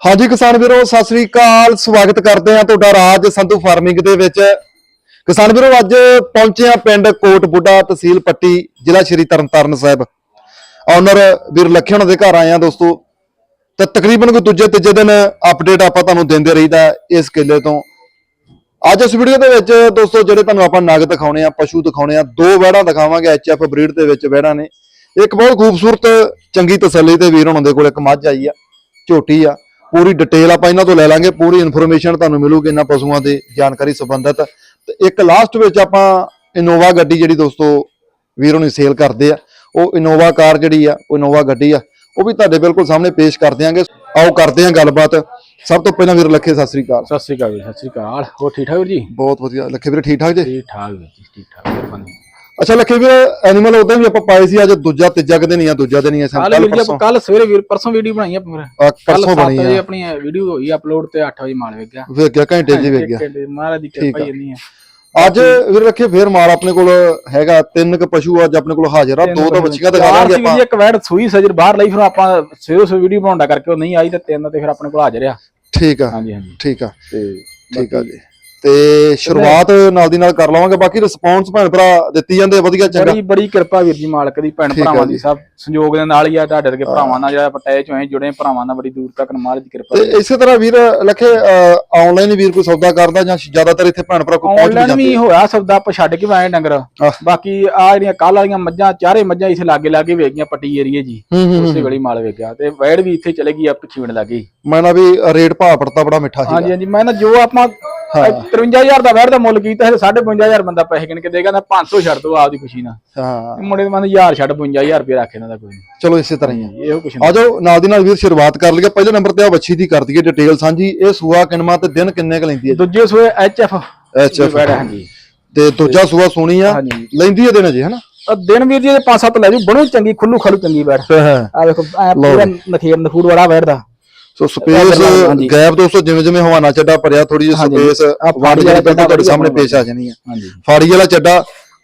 ਹਾਂਜੀ ਕਿਸਾਨ ਵੀਰੋ, ਸਤਿ ਸ੍ਰੀ ਅਕਾਲ। ਸਵਾਗਤ ਕਰਦੇ ਹਾਂ ਤੁਹਾਡਾ ਰਾਜ ਸੰਧੂ ਫਾਰਮਿੰਗ ਦੇ ਵਿੱਚ। ਕਿਸਾਨ ਵੀਰੋ, ਅੱਜ ਪਹੁੰਚੇ ਹਾਂ ਪਿੰਡ ਕੋਟ ਬੁੱਢਾ ਤਹਿਸੀਲ ਪੱਟੀ, ਜ਼ਿਲ੍ਹਾ ਸ਼੍ਰੀ ਤਰਨਤਾਰਨ ਸਾਹਿਬ। ਓਨਰ ਵੀਰ ਲੱਖੇ ਦੇ ਘਰ ਆਏ ਹਾਂ ਦੋਸਤੋ। ਤੇ ਤਕਰੀਬਨ ਕੋਈ ਦੂਜੇ ਤੀਜੇ ਦਿਨ ਅਪਡੇਟ ਆਪਾਂ ਤੁਹਾਨੂੰ ਦਿੰਦੇ ਰਹੀਦਾ ਇਸ ਕਿੱਲੇ ਤੋਂ। ਅੱਜ ਇਸ ਵੀਡੀਓ ਦੇ ਵਿੱਚ ਦੋਸਤੋ, ਜਿਹੜੇ ਤੁਹਾਨੂੰ ਆਪਾਂ ਨਗ ਦਿਖਾਉਣੇ ਆ ਪਸ਼ੂ ਦਿਖਾਉਣੇ ਆ ਦੋ ਵਹਿੜਾਂ ਦਿਖਾਵਾਂਗੇ ਐਚਐਫ ਬਰੀਡ ਦੇ ਵਿੱਚ ਵਹਿੜਾਂ ਨੇ। ਇੱਕ ਬਹੁਤ ਖੂਬਸੂਰਤ, ਚੰਗੀ ਤਸੱਲੀ ਤੇ ਵੀਰ ਉਹਨਾਂ ਦੇ ਕੋਲ ਇੱਕ ਮੱਝ ਆਈ ਆ, ਝੋਟੀ ਆ। ਪੂਰੀ ਡਿਟੇਲ ਆਪਾਂ ਇਹਨਾਂ ਤੋਂ ਲੈ ਲਾਂਗੇ ਪੂਰੀ ਇਨਫੋਰਮੇਸ਼ਨ ਤੁਹਾਨੂੰ ਮਿਲੂਗੀ ਇਹਨਾਂ ਪਸ਼ੂਆਂ ਦੇ ਜਾਣਕਾਰੀ ਸੰਬੰਧਤ। ਤੇ ਇੱਕ ਲਾਸਟ ਵਿੱਚ ਆਪਾਂ ਇਨੋਵਾ ਗੱਡੀ ਜਿਹੜੀ ਦੋਸਤੋ ਵੀਰ ਉਹਨੇ ਸੇਲ ਕਰਦੇ ਆ ਉਹ ਇਨੋਵਾ ਕਾਰ ਜਿਹੜੀ ਆ ਉਹ ਇਨੋਵਾ ਗੱਡੀ ਆ ਉਹ ਵੀ ਤੁਹਾਡੇ ਬਿਲਕੁਲ ਸਾਹਮਣੇ ਪੇਸ਼ ਕਰ ਦਿਆਂਗੇ। ਆਓ ਕਰਦੇ ਆਂ ਗੱਲਬਾਤ। ਸਭ ਤੋਂ ਪਹਿਲਾਂ ਵੀਰ ਲੱਖੇ ਸਤਿ ਸ੍ਰੀ ਅਕਾਲ। ਸਤਿ ਸ੍ਰੀ ਅਕਾਲ ਜੀ ਸਤਿ ਸ੍ਰੀ ਅਕਾਲ। ਹੋਰ ਠੀਕ ਠਾਕ ਵੀਰ ਜੀ? ਬਹੁਤ ਵਧੀਆ। ਲੱਖੇ ਵੀਰ ਠੀਕ ਠਾਕ ਜੀ? ਠੀਕ ਠਾਕ ਵੀਰ ਜੀ ਠੀਕ ਠਾਕ। ਮਿਹਰਬਾਨੀ ਅੱਛਾ ਲੱਖੇ ਵੀਰ ਐਨੀਮਲ ਉਦਾਂ ਵੀ ਆਪਾਂ ਪਾਏ ਸੀ ਅੱਜ ਦੂਜਾ ਤੀਜਾ ਕਦੇ ਨਹੀਂ ਆ ਦੂਜਾ ਦਿਨ ਹੀ ਆ ਕੱਲ ਵੀਰ ਜੀ ਆਪਾਂ ਕੱਲ ਸਵੇਰੇ ਵੀਰ ਪਰਸੋਂ ਵੀਡੀਓ ਬਣਾਈ ਆ ਕੱਲ ਪਰਸੋਂ 7 ਬਣੀ ਆ। ਆਪਣੀ ਵੀਡੀਓ ਹੋਈ ਅਪਲੋਡ ਤੇ 8 ਵਜੇ ਮਾਲ ਵੇਖ ਗਿਆ ਵੇਖ ਗਿਆ ਘੰਟੇ ਜੀ ਵੇਖ ਗਿਆ ਮਹਾਰਾਜ ਦੀ ਕਿਰਪਾ ਹੀ ਇੰਨੀ ਆ। ਅੱਜ ਵੀਰ ਰੱਖੇ ਫੇਰ ਮਾਲ ਆਪਣੇ ਕੋਲ ਹੈਗਾ ਤਿੰਨ ਕ ਪਸ਼ੂ ਅੱਜ ਆਪਣੇ ਕੋਲ ਹਾਜ਼ਰ ਆ ਦੋ ਤਾਂ ਬੱਚੀਆਂ ਦਿਖਾ ਦਾਂਗੇ ਆਪਾਂ। ਜੀ, ਇੱਕ ਵੈੜ ਸੂਈ ਸਜਰ ਬਾਹਰ ਲਈ ਫਿਰ ਆਪਾਂ ਸਵੇਰੇ ਸਵੇਰੇ ਵੀਡੀਓ ਬਣਾਉਂਦਾ ਕਰਕੇ ਉਹ ਨਹੀਂ ਆਈ ਤੇ ਤਿੰਨ ਤੇ ਫਿਰ ਆਪਣੇ ਕੋਲ ਹਾਜ਼ਰ ਆ। ਠੀਕ ਆ ਹਾਂਜੀ ਹਾਂਜੀ। ਠੀਕ ਆ। ਤੇ ਠੀਕ ਆ ਜੀ। ਤੇ ਸ਼ੁਰੂਆਤ ਨਾਲ ਦੀ ਨਾਲ ਕਰ ਲਵਾਂਗੇ ਬਾਕੀ ਰਿਸਪੌਂਸ ਭੈਣ ਭਰਾ ਦਿੱਤੀ ਜਾਂਦੇ ਵਧੀਆ ਚੰਗਾ। ਬੜੀ ਬੜੀ ਕਿਰਪਾ ਵੀਰ ਜੀ ਮਾਲਕ ਦੀ ਭੈਣ ਭਰਾਵਾਂ। ਦੀ ਸਭ ਸੰਯੋਗ ਦੇ ਨਾਲ ਹੀ ਆ ਤੁਹਾਡੇ ਵਰਗੇ ਭਰਾਵਾਂ ਨਾਲ ਜਿਹੜਾ ਆਪਾਂ ਟੈਚ ਹੋਏ ਜੁੜੇ ਭਰਾਵਾਂ ਨਾਲ ਬੜੀ ਦੂਰ ਤੱਕ ਮਾਲਕ ਦੀ ਕਿਰਪਾ ਤੇ ਇਸੇ ਤਰ੍ਹਾਂ ਵੀਰ ਲੱਖੇ ਆਨਲਾਈਨ ਵੀਰ ਕੋਈ ਸੌਦਾ ਕਰਦਾ ਜਾਂ ਜ਼ਿਆਦਾਤਰ ਇੱਥੇ ਭੈਣ ਭਰਾ ਕੋਈ ਪਹੁੰਚ ਵੀ ਜਾਂਦੇ ਹੋਇਆ ਸੌਦਾ ਆਪਾਂ ਛੱਡ ਕੇ ਆਏ ਡੰਗਰ। ਬਾਕੀ ਆ ਜਿਹੜੀਆਂ ਕੱਲ ਵਾਲੀਆਂ ਮੱਝਾਂ ਚਾਰੇ ਮੱਝਾਂ ਇਸੇ ਲਾਗੇ ਲਾਗੇ ਵੇਚ ਗਈਆਂ ਪੱਟੀ ਏਰੀਏ ਜੀ। ਉਸੇ ਵੇਲੇ ਮਾਲ ਵੇਚ ਗਿਆ ਤੇ ਵੈੜ ਵੀ ਇੱਥੇ ਚਲੇ ਗਈ ਆ ਪਿੱਛੇ ਲੱਗੇ ਮੈਂ ਨਾ ਵੀ ਰੇਟ ਭਾਅ ਪੜਤਾ ਬੜਾ ਮਿੱਠਾ ਸੀ ਹਾਂਜੀ ਹਾਂਜੀ ਮੈਂ ਨਾ ਜੋ ਆਪਾਂ 53000 ਦਾ ਵੈੜ ਦਾ ਮੁੱਲ ਕੀਤਾ ਤੇ 55000 ਬੰਦਾ ਪੈਸੇ ਗਿਣ ਕੇ ਦੇਗਾ ਨਾ 500 ਛੱਡ ਦੋ ਆਪਦੀ ਖੁਸ਼ੀ ਨਾਲ। ਹਾਂ। ਮੁੰਡੇ ਦੇ ਮਨ 1000 ਛੱਡ 55000 ਰੁਪਏ ਰੱਖ ਇਹਨਾਂ ਦਾ ਕੋਈ ਨਹੀਂ ਚਲੋ ਇਸੇ ਤਰ੍ਹਾਂ ਹੀ ਆ। ਇਹੋ ਕੁਛ ਆ ਜਾਓ ਨਾਲ ਦੀ ਨਾਲ ਵੀਰ ਸ਼ੁਰੂਆਤ ਕਰ ਲਈਏ। ਪਹਿਲੇ ਨੰਬਰ ਤੇ ਆ ਬੱਚੀ ਦੀ ਕਰ ਦਈਏ ਡਿਟੇਲ ਸਾਂਝੀ। ਇਹ ਸੂਆ ਕਿਨਮਾ ਤੇ ਦਿਨ ਕਿੰਨੇ ਕ ਲੈਂਦੀ ਹੈ ਦੂਜੇ ਸੂਏ ਐਚਐਫ HF ਵੈੜ ਹਾਂਜੀ। ਤੇ ਦੂਜਾ ਸੂਆ ਸੋਣੀ ਆ। ਲੈਂਦੀ ਹੈ ਦਿਨ ਜੀ ਹਨਾ? ਦਿਨ ਵੀਰ ਜੀ ਦੇ 5-7 ਲੈ ਜੂ। ਬਣੂ ਚੰਗੀ ਖੁੱਲੂ ਖਲੂ ਚੰਗੀ ਹਾਂ। ਆ ਵੇਖੋ ਪੂਰਾ ਨਖੇਰ ਨਖੂੜ ਵਾਲਾ ਵੈੜ ਦਾ ਸੋ ਸਪੇਸ। ਗੈਪ ਦੋਸਤੋ ਜਿਵੇਂ ਜਿਵੇਂ ਹਵਾਨਾ ਚੱਡਾ ਭਰਿਆ ਥੋੜੀ ਜਿਹੀ। ਸਪੇਸ ਫਾੜੀ ਵਾਲਾ ਬਿਲਕੁਲ ਤੁਹਾਡੇ ਚੱਡਾ ਸਾਹਮਣੇ ਪੇਸ਼ ਆ ਜਾਣੀ ਆ। ਹਾਂਜੀ। ਫਾੜੀ ਵਾਲਾ ਚੱਡਾ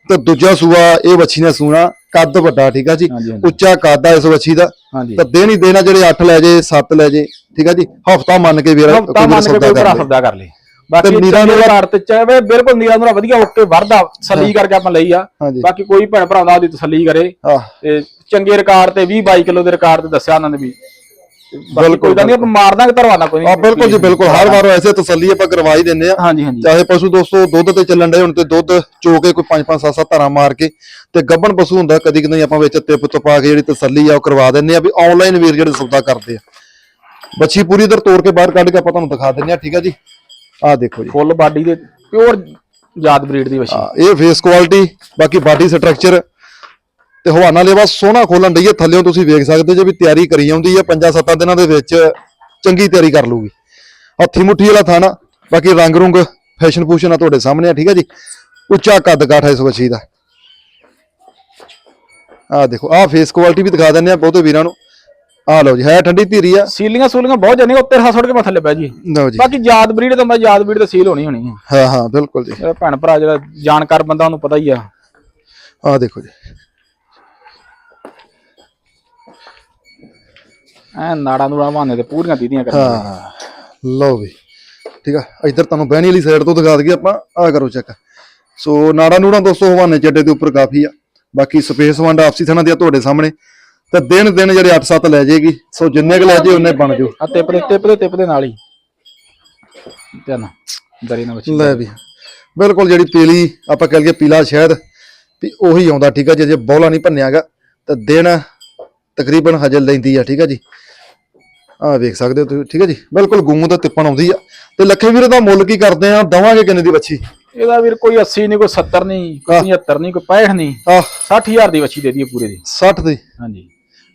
ਤੇ ਦੂਜਾ ਸੂਆ ਇਹ ਬੱਚੀ ਨੇ ਸੂਣਾ ਕੱਦ ਵੱਡਾ ਠੀਕ ਆ ਜੀ। ਉੱਚਾ ਕੱਦ ਆ ਇਸ ਬੱਚੀ ਦਾ। ਤਾਂ ਦਿਨ ਹੀ ਦੇਣਾ ਜਿਹੜੇ 8 ਲੈ ਜੇ 7 ਲੈ ਜੇ ਠੀਕ ਆ ਜੀ? ਹਫਤਾ ਮੰਨ ਕੇ ਵੀਰ ਹਫਤਾ ਮੰਨ ਕੇ ਕਰ ਭਰਾ। ਸੌਦਾ ਕਰ ਲੇ। ਬਾਕੀ ਨੀਰਾ ਨੀਰਾ ਨੂਰਾ ਤੇ ਚਾਹੇ ਬਿਲਕੁਲ ਨੀਰਾ ਨੂਰਾ ਵਧੀਆ ਓਕੇ ਵਰਦਾ ਸਲੀ ਕਰਕੇ ਆਪਾਂ ਲਈ ਆ। ਬਾਕੀ ਕੋਈ ਭੈਣ ਭਰਾ ਦਾ ਉਹਦੀ ਤਸੱਲੀ ਕਰੇ। ਤੇ ਚੰਗੇ ਰਿਕਾਰਡ ਤੇ 20 22 ਕਿਲੋ ਦੇ ਰਿਕਾਰਡ ਤੇ ਦੱਸਿਆ ਉਹਨਾਂ ਨੇ ਵੀ। ਬਿਲਕੁਲ ਨਹੀਂ ਆਪਾਂ ਮਾਰ ਦਾਂਗੇ ਧਰਵਾਨਾ ਕੋਈ ਆ ਨਹੀਂ ਬਿਲਕੁਲ ਜੀ ਬਿਲਕੁਲ। ਹਰ ਵਾਰ ਐਸੇ ਤਸੱਲੀ ਆਪਾਂ ਕਰਵਾ ਹੀ। ਦਿੰਨੇ ਆ ਹਾਂਜੀ ਹਾਂਜੀ। ਚਾਹੇ ਪਸ਼ੂ ਦੋਸਤੋ ਦੁੱਧ ਤੇ ਚੱਲਣ ਦੇ ਹੁਣ ਤੇ ਦੁੱਧ ਚੋ ਕੇ ਕੋਈ 5-5 7-7 ਧਾਰਾਂ ਮਾਰ ਕੇ ਤੇ ਗੱਬਣ ਪਸ਼ੂ ਹੁੰਦਾ ਕਦੀ ਕਦੀ ਆਪਾਂ ਵਿੱਚ ਤਿਪ ਤੋਂ ਪਾ ਕੇ ਜਿਹੜੀ ਤਸੱਲੀ ਆ ਉਹ ਕਰਵਾ ਦਿੰਨੇ ਆ ਵੀ ਆਨਲਾਈਨ ਵੀਰ ਜਿਹੜੇ ਸੌਦਾ ਕਰਦੇ ਆ। ਬੱਚੀ ਪੂਰੀ ਇਧਰ ਤੋੜ ਕੇ ਬਾਹਰ ਕੱਢ ਕੇ ਆਪਾਂ ਤੁਹਾਨੂੰ ਦਿਖਾ ਦਿੰਨੇ ਆ ਠੀਕ ਆ ਜੀ? ਆਹ ਦੇਖੋ ਜੀ। ਫੁੱਲ ਬਾਡੀ ਦੇ ਪਿਓਰ ਯਾਦ ਬਰੀਡ ਦੀ ਆ, ਇਹ ਫੇਸ ਕੁਆਲਿਟੀ ਬਾਕੀ ਬਾਡੀ ਸਟਰਕਚਰ ਤੇ ਹਵਾਨਾ ਲੇਵਾ ਸੋਹਣਾ ਖੋਲਣ ਡਈ ਹੈ ਥੱਲੇੋਂ ਤੁਸੀਂ ਵੇਖ ਸਕਦੇ ਜੇ ਵੀ ਤਿਆਰੀ ਕਰੀ ਆਉਂਦੀ ਹੈ ਪੰਜਾਂ ਸੱਤਾਂ ਦਿਨਾਂ ਦੇ ਵਿੱਚ ਚੰਗੀ ਤਿਆਰੀ ਕਰ ਲੂਗੀ ਹੱਥੀ ਮੁੱਠੀ ਵਾਲਾ ਥਾਣਾ ਬਾਕੀ ਰੰਗ ਰੁੰਗ ਫੈਸ਼ਨ ਫੂਸ਼ਨ ਆ ਤੁਹਾਡੇ ਸਾਹਮਣੇ ਆ ਠੀਕ ਹੈ ਜੀ? ਉੱਚਾ ਕੱਦ ਕਾਠ ਹੈ ਇਸ ਵੱਛੀ ਦਾ। ਆ ਦੇਖੋ ਆ ਫੇਸ ਕੁਆਲਿਟੀ ਵੀ ਦਿਖਾ ਦਿੰਦੇ ਆ ਬਹੁਤੇ ਵੀਰਾਂ ਨੂੰ। ਆ ਲਓ ਜੀ ਹੈ ਠੰਡੀ ਧੀਰੀ ਆ। ਸੀਲੀਆਂ ਸੂਲੀਆਂ ਬਹੁਤ ਜਾਂਦੀਆਂ ਉੱਤੇ ਰਹਾ ਸੁੱਟ ਕੇ ਮੈਂ ਥੱਲੇ ਬਹਿ ਜੀ। ਲਓ ਜੀ। ਬਾਕੀ ਯਾਦ ਬਰੀਡ ਤਾਂ ਮੈਂ ਯਾਦ ਬਰੀਡ ਤੇ ਸੀਲ ਹੋਣੀ ਹੋਣੀ ਹੈ ਹਾਂ ਹਾਂ ਬਿਲਕੁਲ ਜੀ। ਭੈਣ ਭਰਾ ਜਿਹੜਾ ਜਾਣਕਾਰ ਬੰਦਾ ਉਹਨੂੰ ਪਤਾ ਹੀ ਆ। ਆ ਦੇਖੋ ਜੀ। ਐ ਨਾੜਾਂ ਨੂੜਾਂ ਬਹਾਨੇ ਤੇ ਪੂਰੀਆਂ ਦੀਦੀਆਂ ਕਰ ਹਾਂ ਲਓ ਵੀ। ਠੀਕ ਆ ਇੱਧਰ ਤੁਹਾਨੂੰ ਬਹਿਣੀ ਵਾਲੀ ਸਾਈਡ ਤੋਂ ਦਿਖਾ ਦਈਏ ਆਪਾਂ ਆ ਕਰੋ ਚੈੱਕ ਸੋ ਨਾੜਾ ਨੂੜਾ ਦੋਸਤੋ ਹਵਾਨੇ ਚੱਡੇ ਦੇ ਉੱਪਰ ਕਾਫੀ ਆ। ਬਾਕੀ ਸਪੇਸ ਵੰਡ ਆਪਸੀ ਥਣਾ ਦੀ ਤੁਹਾਡੇ ਸਾਹਮਣੇ। ਤੇ ਦਿਨ ਦਿਨ ਜਿਹੜੇ 8-7 ਲੈ ਜਾਏਗੀ। ਸੋ ਜਿੰਨੇ ਕੁ ਲੈ ਜੇ ਉਹਨੇ ਬਣ ਜਾਓ। ਆ ਟਿਪ ਦੇ ਟਿਪ ਦੇ ਟਿਪ ਦੇ ਨਾਲ ਹੀ। ਧਿਆਨ ਦਰੀ ਨਾਲ ਬੱਚੀ। ਲੈ ਵੀ। ਬਿਲਕੁਲ ਜਿਹੜੀ ਪੀਲੀ ਆਪਾਂ ਕਹਿ ਲਈਏ ਪੀਲਾ ਸ਼ਹਿਦ ਵੀ ਉਹੀ ਆਉਂਦਾ ਠੀਕ ਆ ਜੇ ਜੇ ਬੌਲਾ ਨਹੀਂ ਭੰਨਿਆਗਾ ਤਾਂ ਦਿਨ ਤਕਰੀਬਨ ਹਜੇ ਲੈਂਦੀ ਆ ਠੀਕ ਆ ਜੀ। ਆ ਵੇਖ ਸਕਦੇ ਹੋ ਤੁਸੀਂ ਠੀਕ ਆ ਜੀ? ਬਿਲਕੁਲ ਗੂੰ ਤੇ ਤਿੱਪਣ ਆਉਂਦੀ ਆ। ਤੇ ਲੱਖੇ ਵੀਰ ਦਾ ਮੁੱਲ ਕੀ ਕਰਦੇ ਆ? ਦਵਾਂਗੇ ਕਿੰਨੇ ਦੀ ਬੱਚੀ? ਇਹਦਾ ਵੀਰ ਕੋਈ 80 ਨਹੀਂ ਕੋਈ 70 ਨਹੀਂ ਕੋਈ 75 ਨਹੀਂ ਕੋਈ 65 ਨਹੀਂ। ਆ 60000 ਦੀ ਬੱਚੀ ਦੇ ਦਈਏ ਪੂਰੇ ਦੀ। 60 ਦੀ? ਹਾਂਜੀ।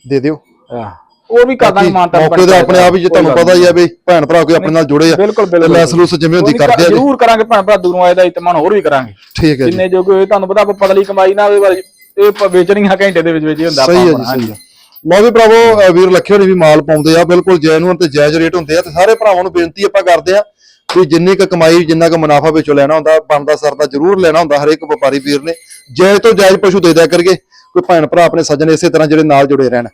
ਦੇ ਦਿਓ। ਆਹ, ਉਹ ਵੀ ਕਰਦਾ ਮਾਨਤਾ ਮੌਕੇ ਤੇ ਆਪਣੇ ਆਪ ਹੀ ਜੇ ਤੁਹਾਨੂੰ ਪਤਾ ਹੀ ਆ ਵੀ ਭੈਣ ਭਰਾ ਕੋਈ ਆਪਣੇ ਨਾਲ ਜੁੜੇ ਆ। ਤੇ ਲੈਸ ਲੂਸ ਜਿਵੇਂ ਹੁੰਦੀ ਕਰਦੇ ਆ ਜੀ। ਜ਼ਰੂਰ ਕਰਾਂਗੇ ਭੈਣ ਭਰਾ ਦੂਰੋਂ ਆਏ ਦਾ ਇਤਮਾਨ ਹੋਰ ਵੀ ਕਰਾਂਗੇ। ਠੀਕ ਹੈ ਜੀ। ਜਿੰਨੇ ਜੋ ਕੋਈ ਤੁਹਾਨੂੰ ਪਤਾ ਆਪਾਂ ਪਤਲੀ ਕਮਾਈ ਨਾ ਇਹ ਵੇਚਣੀਆਂ ਘੰਟੇ ਦੇ ਵਿੱਚ ਵਿੱਚ ਹੀ ਹੁੰਦਾ ਸਹੀ ਹੈ ਜੀ ਸਹੀ ਹੈ। ਲਓ ਵੀ ਭਰਾਵੋ ਵੀਰ ਲੱਖੇ ਹੋਣੀ ਵੀ ਮਾਲ ਪਾਉਂਦੇ ਆ ਬਿਲਕੁਲ ਜੈਨੂਨ ਤੇ ਜਾਇਜ਼ ਰੇਟ ਹੁੰਦੇ ਆ ਤੇ ਸਾਰੇ ਭਰਾਵਾਂ ਨੂੰ ਬੇਨਤੀ ਆਪਾਂ ਕਰਦੇ ਆ ਵੀ ਜਿੰਨੀ ਕੁ ਕਮਾਈ ਜਿੰਨਾ ਕੁ ਮੁਨਾਫਾ ਵਿੱਚੋਂ ਲੈਣਾ ਹੁੰਦਾ ਬਣਦਾ ਸਰਦਾ ਜ਼ਰੂਰ ਲੈਣਾ ਹੁੰਦਾ ਹਰੇਕ ਵਪਾਰੀ ਵੀਰ ਨੇ। ਜਾਇਜ਼ ਤੋਂ ਜਾਇਜ਼ ਪਸ਼ੂ ਦੇ ਦਿਆ ਕਰਕੇ ਕੋਈ ਭੈਣ ਭਰਾ ਆਪਣੇ ਸੱਜਣ ਇਸੇ ਤਰ੍ਹਾਂ ਜਿਹੜੇ ਨਾਲ ਜੁੜੇ ਰਹਿਣ।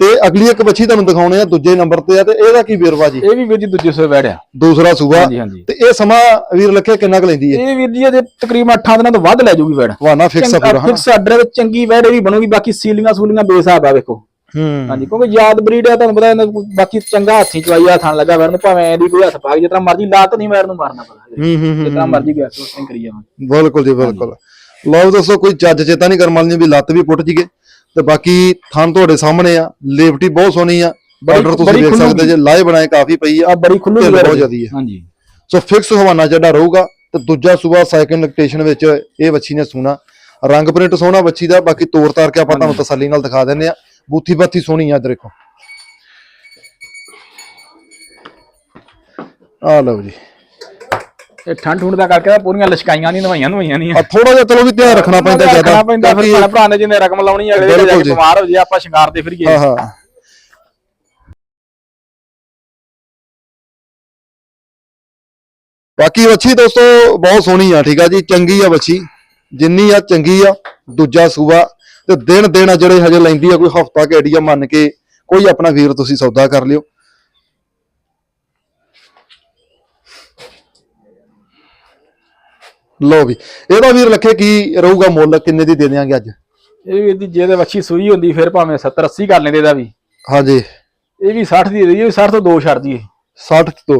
ਤੇ ਅਗਲੀ ਇੱਕ ਬੱਚੀ ਤੁਹਾਨੂੰ ਦਿਖਾਉਣੇ ਆ ਦੂਜੇ ਨੰਬਰ ਤੇ ਆ ਤੇ ਇਹਦਾ ਕੀ ਵੇਰਵਾ ਜੀ? ਇਹ ਵੀ ਵੀਰ ਜੀ ਦੂਜੇ ਸੂਏ ਵੜਿਆ ਦੂਸਰਾ ਸੂਬਾ ਤੇ ਇਹ ਸਮਾਂ ਵੀਰ ਲੱਖੇ ਕਿੰਨਾ ਕੁ ਲੈਂਦੀ ਹੈ ਇਹ ਵੀਰ ਜੀ ਇਹਦੇ ਤਕਰੀਬਨ 8 ਦਿਨਾਂ ਤੋਂ ਵੱਧ ਲੈ ਜੂਗੀ ਵੜ ਵਾਨਾ ਫਿਕਸ ਆ ਪੂਰਾ ਫਿਕਸ ਆਰਡਰ ਵਿੱਚ ਚੰਗੀ ਵੜ ਇਹ ਵੀ ਬਣੂਗੀ ਬਾਕੀ ਸੀਲੀਆਂ ਸੂਲੀਆਂ ਬੇਸਾਬ ਆ ਵੇਖੋ। ਹਾਂਜੀ ਕਿਉਂਕਿ ਯਾਦ ਬਰੀਡ ਆ ਤੁਹਾਨੂੰ ਪਤਾ ਇਹਨਾਂ ਬਾਕੀ ਚੰਗਾ ਹੱਥੀ ਚਵਾਈ ਆ ਥਣ ਲੱਗਾ ਨੂੰ ਭਾਵੇਂ ਐਦੀ ਕੋਈ ਹੱਥ ਪਾ ਕੇ ਜਿਤਨਾ ਮਰਜ਼ੀ ਲਾਤ ਨਹੀਂ ਵੜ ਨੂੰ ਮਾਰਨਾ ਪਤਾ ਜਿਤਨਾ ਮਰਜ਼ੀ ਗਿਆ ਸੋ ਸਿੰਘ ਕਰੀ ਜਾਵਾਂ। ਬਿਲਕੁਲ ਜੀ ਬਿਲਕੁਲ। ਲਓ ਦੱਸੋ ਕੋਈ ਚੱਜ ਚੇਤਾ ਨਹੀਂ ਕਰਮ ਵਾਲੀ ਵੀ ਲੱਤ ਵੀ ਪੁੱਟ ਜੀਗੇ ਤੇ ਬਾਕੀ ਥਣ ਤੁਹਾਡੇ ਸਾਹਮਣੇ ਆ ਲੇਫਟੀ ਬਹੁਤ ਸੋਹਣੀ ਆ। ਬਾਰਡਰ ਤੁਸੀਂ ਦੇਖ ਸਕਦੇ। ਜੇ ਲਾਏ ਬਣਾਏ ਕਾਫੀ ਪਈ ਆ ਬੜੀ ਖੁੱਲੂ ਬਹੁਤ। ਜ਼ਿਆਦੀ ਹੈ। ਹਾਂਜੀ। ਸੋ ਫਿਕਸ ਹਵਾਨਾ ਜਿਹੜਾ ਰਹੂਗਾ ਤੇ ਦੂਜਾ ਸੂਬਾ ਸੈਕਿੰਡ ਲੋਕੇਸ਼ਨ ਵਿੱਚ ਇਹ ਬੱਚੀ ਨੇ ਸੋਹਣਾ ਰੰਗ ਪ੍ਰਿੰਟ ਸੋਹਣਾ ਬੱਚੀ ਦਾ ਬਾਕੀ ਤੋਰ ਤਾਰ ਕੇ ਆਪਾਂ ਤੁਹਾਨੂੰ ਤਸੱਲੀ ਨਾਲ ਦਿਖਾ ਦਿੰਨੇ ਆ। ਬੂਥੀ ਬਾਥੀ ਸੋਹਣੀ ਆ ਦੇਖੋ। ਆ ਲਓ ਜੀ। ਇਹ ਠੰਡ ਠੁੰਡ ਦਾ ਕਰਕੇ ਤਾਂ ਪੂਰੀਆਂ ਲਸ਼ਕਾਈਆਂ ਨਹੀਂ ਨਵਾਈਆਂ ਨਵਾਈਆਂ ਨਹੀਂ ਆ। ਥੋੜਾ ਜਿਹਾ ਚਲੋ ਵੀ ਧਿਆਨ ਰੱਖਣਾ ਪੈਂਦਾ ਰੱਖਣਾ ਜ਼ਿਆਦਾ। ਪੈਂਦਾ ਫਿਰ ਭੈਣ ਭਰਾ ਨੇ ਜਿਹਨੇ ਰਕਮ ਲਾਉਣੀ ਅਗਲੇ ਦੇ ਜਾ ਕੇ। ਬਿਮਾਰ ਹੋ ਜੇ ਆਪਾਂ ਸ਼ਿੰਗਾਰਦੇ ਫਿਰੀਏ ਹਾਂ ਹਾਂ। ਬਾਕੀ ਵੱਛੀ ਦੋਸਤੋ ਬਹੁਤ ਸੋਹਣੀ ਆ ਠੀਕ ਆ ਜੀ? ਚੰਗੀ ਆ ਵੱਛੀ। ਜਿੰਨੀ ਆ ਚੰਗੀ ਆ ਦੂਜਾ ਸੂਆ। ਤੇ ਦਿਨ ਦਿਨ ਆ ਜਿਹੜੇ ਹਜੇ ਲੈਂਦੀ ਆ ਕੋਈ ਹਫਤਾ ਕੇ ਏਡੀਆ ਮੰਨ ਕੇ ਕੋਈ ਆਪਣਾ ਵੀਰ ਤੁਸੀਂ ਸੌਦਾ ਕਰ ਲਿਓ। ਲੋ ਵੀ ਇਹਦਾ ਵੀਰ ਲੱਖੇ ਕੀ ਰਹੂਗਾ ਮੁੱਲ ਕਿੰਨੇ ਦੀ ਦੇ ਦਿਆਂਗੇ ਅੱਜ? ਇਹ ਵੀ ਜੇ ਤੇ ਵੱਛੀ ਸੂਈ ਹੁੰਦੀ ਫਿਰ ਭਾਵੇਂ 70 80 ਕਰ ਲੈਂਦੇ ਇਹਦਾ ਵੀ। ਹਾਂਜੀ। ਇਹ ਵੀ 60 ਦੀ ਦੇ ਦਈਏ 60 ਤੋਂ ਦੋ ਛੱਡ ਦਈਏ। 60 ਤੋਂ।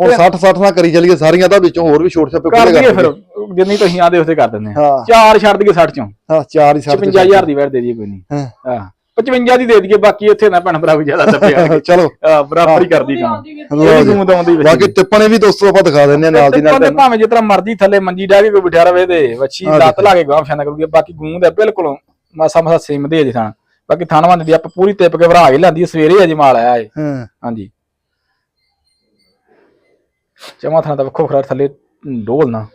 ਹੁਣ 60 60 ਨਾਲ ਕਰੀ ਚੱਲੀਏ ਸਾਰੀਆਂ ਦਾ ਵਿੱਚੋਂ ਹੋਰ ਵੀ ਛੋਟ ਛੱਪੇ ਕਰ ਦਈਏ ਫਿਰ ਜਿੰਨੀ ਤੁਸੀਂ ਆਦੇ ਉਸੇ ਕਰ ਦਿੰਦੇ ਆ। ਹਾਂ। ਚਾਰ ਛੱਡ ਦਈਏ 60 ਚੋਂ। ਹਾਂ ਚਾਰ ਹੀ 60 55000 ਦੀ ਵੈਟ ਦੇ ਦਈਏ ਕੋਈ ਨਹੀਂ। ਹਾਂ। ਹਾਂ। 55 ਦੀ ਦੇ ਦਈਏ ਬਾਕੀ ਇੱਥੇ ਨਾ ਭੈਣ ਭਰਾ ਵੀ ਜ਼ਿਆਦਾ ਦੱਪਿਆ ਚਲੋ। ਬਰਾਬਰ ਹੀ ਕਰਦੀ ਕੰਮ। ਬਾਕੀ ਟਿੱਪਣੇ ਵੀ ਦੋਸਤੋ ਆਪਾਂ ਦਿਖਾ ਦਿੰਦੇ ਆ ਨਾਲ ਦੀ ਨਾਲ ਉਹਦੇ ਭਾਵੇਂ ਜਿਤਨਾ ਮਰਜ਼ੀ ਥੱਲੇ ਮੰਜੀ ਡਾ ਕੇ ਕੋਈ ਬਿਠਾ ਰਵੇ ਤੇ ਵੱਛੀ ਲੱਤ ਲਾ ਕੇ ਗਾਂਵ ਛਾਂਦਾ ਕਰੂਗੀ। ਬਾਕੀ ਗੂੰਦ ਹੈ ਬਿਲਕੁਲ ਮਾਸਾ ਮਾਸਾ ਸਿਮ ਦੇ ਜੇ ਥਾਂ। ਬਾਕੀ ਥਾਣਵਾਂ ਦੀ ਆਪਾਂ ਪੂਰੀ ਟਿੱਪ ਕੇ ਭਰਾ ਕੇ ਲਿਆਂਦੀ ਹੈ, ਸਵੇਰੇ ਅਜੇ ਮਾਲ ਆਇਆ ਏ। ਹਾਂ। ਹਾਂਜੀ। ਚਮਾ ਥਾਂ ਦਾ ਵੱਖੋ ਖਰਾ ਥੱਲੇ ਡੋਲ ਨਾ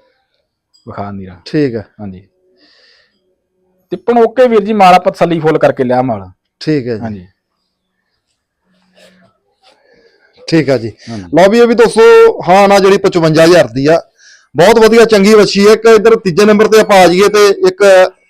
ਵਿਖਾ ਨਹੀਂ ਰਹਾ। ਠੀਕ ਹੈ। ਹਾਂਜੀ। ਟਿੱਪਣ ਓਕੇ ਵੀਰ ਜੀ ਮਾਲ ਆਪਾਂ ਤਸੱਲੀ ਫੁੱਲ ਕਰਕੇ ਲਿਆ ਮਾਲ। ਠੀਕ ਹੈ ਜੀ। ਹਾਂਜੀ। ਠੀਕ ਹੈ ਜੀ। ਲਓ ਵੀ ਇਹ ਵੀ ਦੋਸਤੋ ਹਾਂ ਨਾ ਜਿਹੜੀ 55000 ਦੀ ਆ। ਬਹੁਤ ਵਧੀਆ ਚੰਗੀ ਵੱਛੀ ਹੈ। ਇੱਕ ਇੱਧਰ ਤੀਜੇ ਨੰਬਰ ਤੇ ਆਪਾਂ ਆ ਜਾਈਏ ਤੇ ਇੱਕ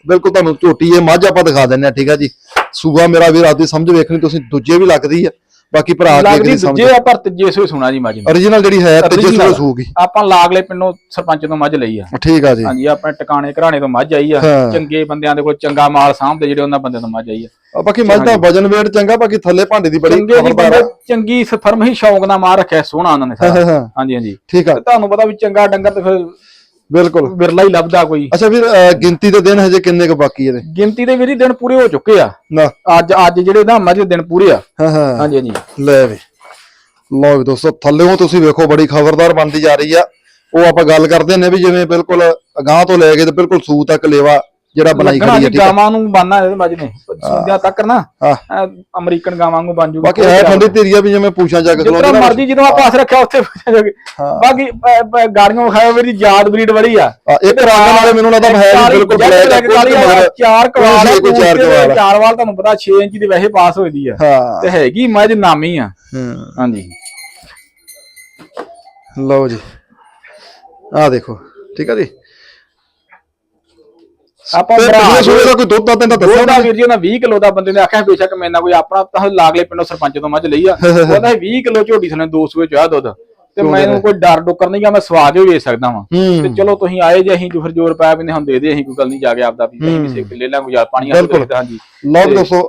ਬਿਲਕੁਲ ਤੁਹਾਨੂੰ ਝੋਟੀ ਇਹ ਮੱਝ ਆਪਾਂ ਦਿਖਾ ਦਿੰਨੇ ਆ ਠੀਕ ਹੈ ਜੀ। ਸੂਆ ਮੇਰਾ ਵੀਰ ਆਪਦੀ ਸਮਝ ਵੇਖਣੀ ਤੁਸੀਂ ਦੂਜੇ ਵੀ ਲੱਗਦੀ ਆ। ਬਾਕੀ ਭਰਾ ਕੇ ਅਗਲੀ ਸਮਝ ਦੂਜੇ ਆ ਪਰ ਤੀਜੇ ਸੋਏ ਸੁਣਾ ਜੀ ਮੱਝ origignal ਜਿਹੜੀ ਹੈ ਤੀਜੇ ਸੂਏ। ਸੂਗੀ। ਆਪਾਂ ਲਾਗਲੇ ਪਿੰਡੋਂ ਸਰਪੰਚ ਤੋਂ ਮੱਝ ਲਈ ਆ। ਠੀਕ ਆ ਜੀ। ਹਾਂਜੀ ਆਪਣੇ ਟਿਕਾਣੇ ਘਰਾਣੇ ਤੋਂ ਮੱਝ ਆਈ ਆ। ਚੰਗੇ ਬੰਦਿਆਂ ਦੇ ਕੋਲ ਚੰਗਾ ਮਾਲ ਸਾਂਭਦੇ ਜਿਹੜੇ ਉਹਨਾਂ ਬੰਦਿਆਂ ਤੋਂ ਮੱਝ ਆਈ ਆ। ਬਾਕੀ ਮੱਝ ਦਾ ਵਜਨ ਵੇਟ ਚੰਗਾ ਬਾਕੀ ਥੱਲੇ ਭਾਂਡੇ ਦੀ ਬੜੀ ਚੰਗੇ ਜੀ ਸਫਰਮ ਹੀ ਸ਼ੌਂਕ ਨਾਲ ਮਾਰ ਰੱਖਿਆ ਸੋਹਣਾ ਉਹਨਾਂ ਨੇ। ਹਾਂਜੀ ਹਾਂਜੀ। ਠੀਕ ਆ। ਤੁਹਾਨੂੰ ਪਤਾ ਵੀ ਚੰਗਾ ਡੰਗਰ ਤੇ ਫਿਰ ਬਿਲਕੁਲ। ਵਿਰਲਾ ਹੀ ਲੱਭਦਾ ਕੋਈ। ਅੱਛਾ ਅਹ, ਗਿਣਤੀ ਦੇ ਦਿਨ ਹਜੇ ਕਿੰਨੇ ਕੁ ਬਾਕੀ ਇਹਦੇ? ਗਿਣਤੀ ਦੇ ਵੀਰੀ ਦਿਨ ਪੂਰੇ ਹੋ ਚੁੱਕੇ ਆ। ਨਾ। ਅੱਜ ਅੱਜ ਜਿਹੜੇ ਨਾ ਮੱਝ ਦਿਨ ਪੂਰੇ ਆ। ਹਾਂ ਹਾਂ। ਹਾਂਜੀ ਹਾਂਜੀ। ਲੈ ਵੀ। ਲਓ ਵੀ ਦੋਸਤੋ ਥੱਲੇੋਂ ਤੁਸੀਂ ਵੇਖੋ ਬੜੀ ਖਬਰਦਾਰ ਬਣਦੀ ਜਾ ਰਹੀ ਆ। ਉਹ ਆਪਾਂ ਗੱਲ ਕਰਦੇ ਨੇ ਵੀ ਜਿਵੇਂ ਬਿਲਕੁਲ ਅਗਾਹ ਤੋਂ ਲੈ ਕੇ ਤੇ ਬਿਲਕੁਲ ਸੂ ਤੱਕ ਲੇਵਾ ਜਿਹੜਾ ਬਣਾਈ ਲੱਗਣਾ ਖੜੀ ਜੀ ਹੈ ਠੀਕ ਆ ਗਾਵਾਂ ਨੂੰ ਬਾਨਾ ਇਹਦੇ ਮੱਝ ਨੇ। ਸੁੰਦਿਆਂ ਤੱਕ ਨਾ ਹਾਂ। ਐ ਅਮਰੀਕਨ ਗਾਵਾਂ ਨੂੰ ਬਣ ਜੂਗੀ। ਬਾਕੀ ਹੈ ਠੰਡੀ ਧੀਰੀਆ ਵੀ ਜਿਵੇਂ ਪੂਛਾਂ ਜਾ ਕੇ ਜਿੱਦਾਂ ਖਲੋਂਦੀ ਮਰਜ਼ੀ ਜਦੋਂ ਆਪਾਂ ਹੱਥ ਰੱਖਿਆ ਉੱਥੇ ਹਾਂ। ਬਾਕੀ ਅ, ਅ, ਗਾੜੀਆਂ ਵਿਖਾਇਓ ਮੇਰੀ ਯਾਦ ਬਰੀਡ ਬੜੀ ਆ। ਆ, ਇੱਕ ਰੰਗ ਨਾਲੇ ਮੈਨੂੰ ਲੱਗਦਾ ਹੈ ਵੀ ਬਿਲਕੁਲ ਬਲੈਕ ਚਾਰ ਕਵਾਲ ਕੋਈ ਚਾਰ ਕਵਾਲ ਆ। ਚਾਰ ਵਾਲ ਤੁਹਾਨੂੰ ਪਤਾ 6 ਇੰਚ ਦੀ ਵੈਸੇ ਪਾਸ ਹੋਈਦੀ ਆ। ਹਾਂ। ਤੇ ਹੈਗੀ ਮੱਝ ਨਾਮੀ ਆ। ਹੂੰ। ਹਾਂਜੀ। ਲਓ ਜੀ। ਆ ਦੇਖੋ ਠੀਕ ਆ ਜੀ? ਆਪਾਂ ਭਰਾ ਸੂਏ ਦਾ ਕੋਈ ਦੁੱਧ ਦਾ ਤੈਨੂੰ ਦੱਸਿਆ ਉਹਦਾ ਵੀਰ ਜੀ ਉਹਨਾਂ 20 ਕਿਲੋ ਦਾ ਬੰਦੇ ਨੇ ਆਖਿਆ ਬੇਸ਼ੱਕ ਮੈਨਾਂ ਕੋਈ ਆਪਣਾ ਤਾਂ ਲਾਗਲੇ ਪਿੰਡੋਂ ਸਰਪੰਚ ਤੋਂ ਮੱਝ ਲਈ ਆ। ਉਹਦਾ 20 ਕਿਲੋ ਝੋਟੀ ਸਨੇ ਦੋ ਸੂਏ ਚੋਇਆ ਦੁੱਧ। ਤੇ ਮੈਨੂੰ ਕੋਈ ਡਰ ਡੁੱਕਰ ਨਹੀਂ ਗਾ ਮੈਂ ਸਵਾ ਕੇ ਵੀ ਵੇਚ ਸਕਦਾ ਵਾਂ। ਤੇ ਹੂੰ ਚਲੋ ਤੁਸੀਂ ਆਏ ਜੇ ਅਸੀਂ ਜੋ ਫਿਰ ਜ਼ੋਰ ਪਾਇਆ ਵੀ ਹੁਣ ਦੇ ਦੇ ਅਸੀਂ ਕੋਈ ਗੱਲ ਨਹੀਂ ਜਾ ਕੇ ਆਪਦਾ ਵੀ ਕਿਸੇ ਕੋਲ ਲੈ ਲਾਂ ਗੁਜ਼ਾਰ ਪਾਣੀ ਆ ਬਿਲਕੁਲ। ਹਾਂਜੀ। ਲਓ ਦੋਸਤੋ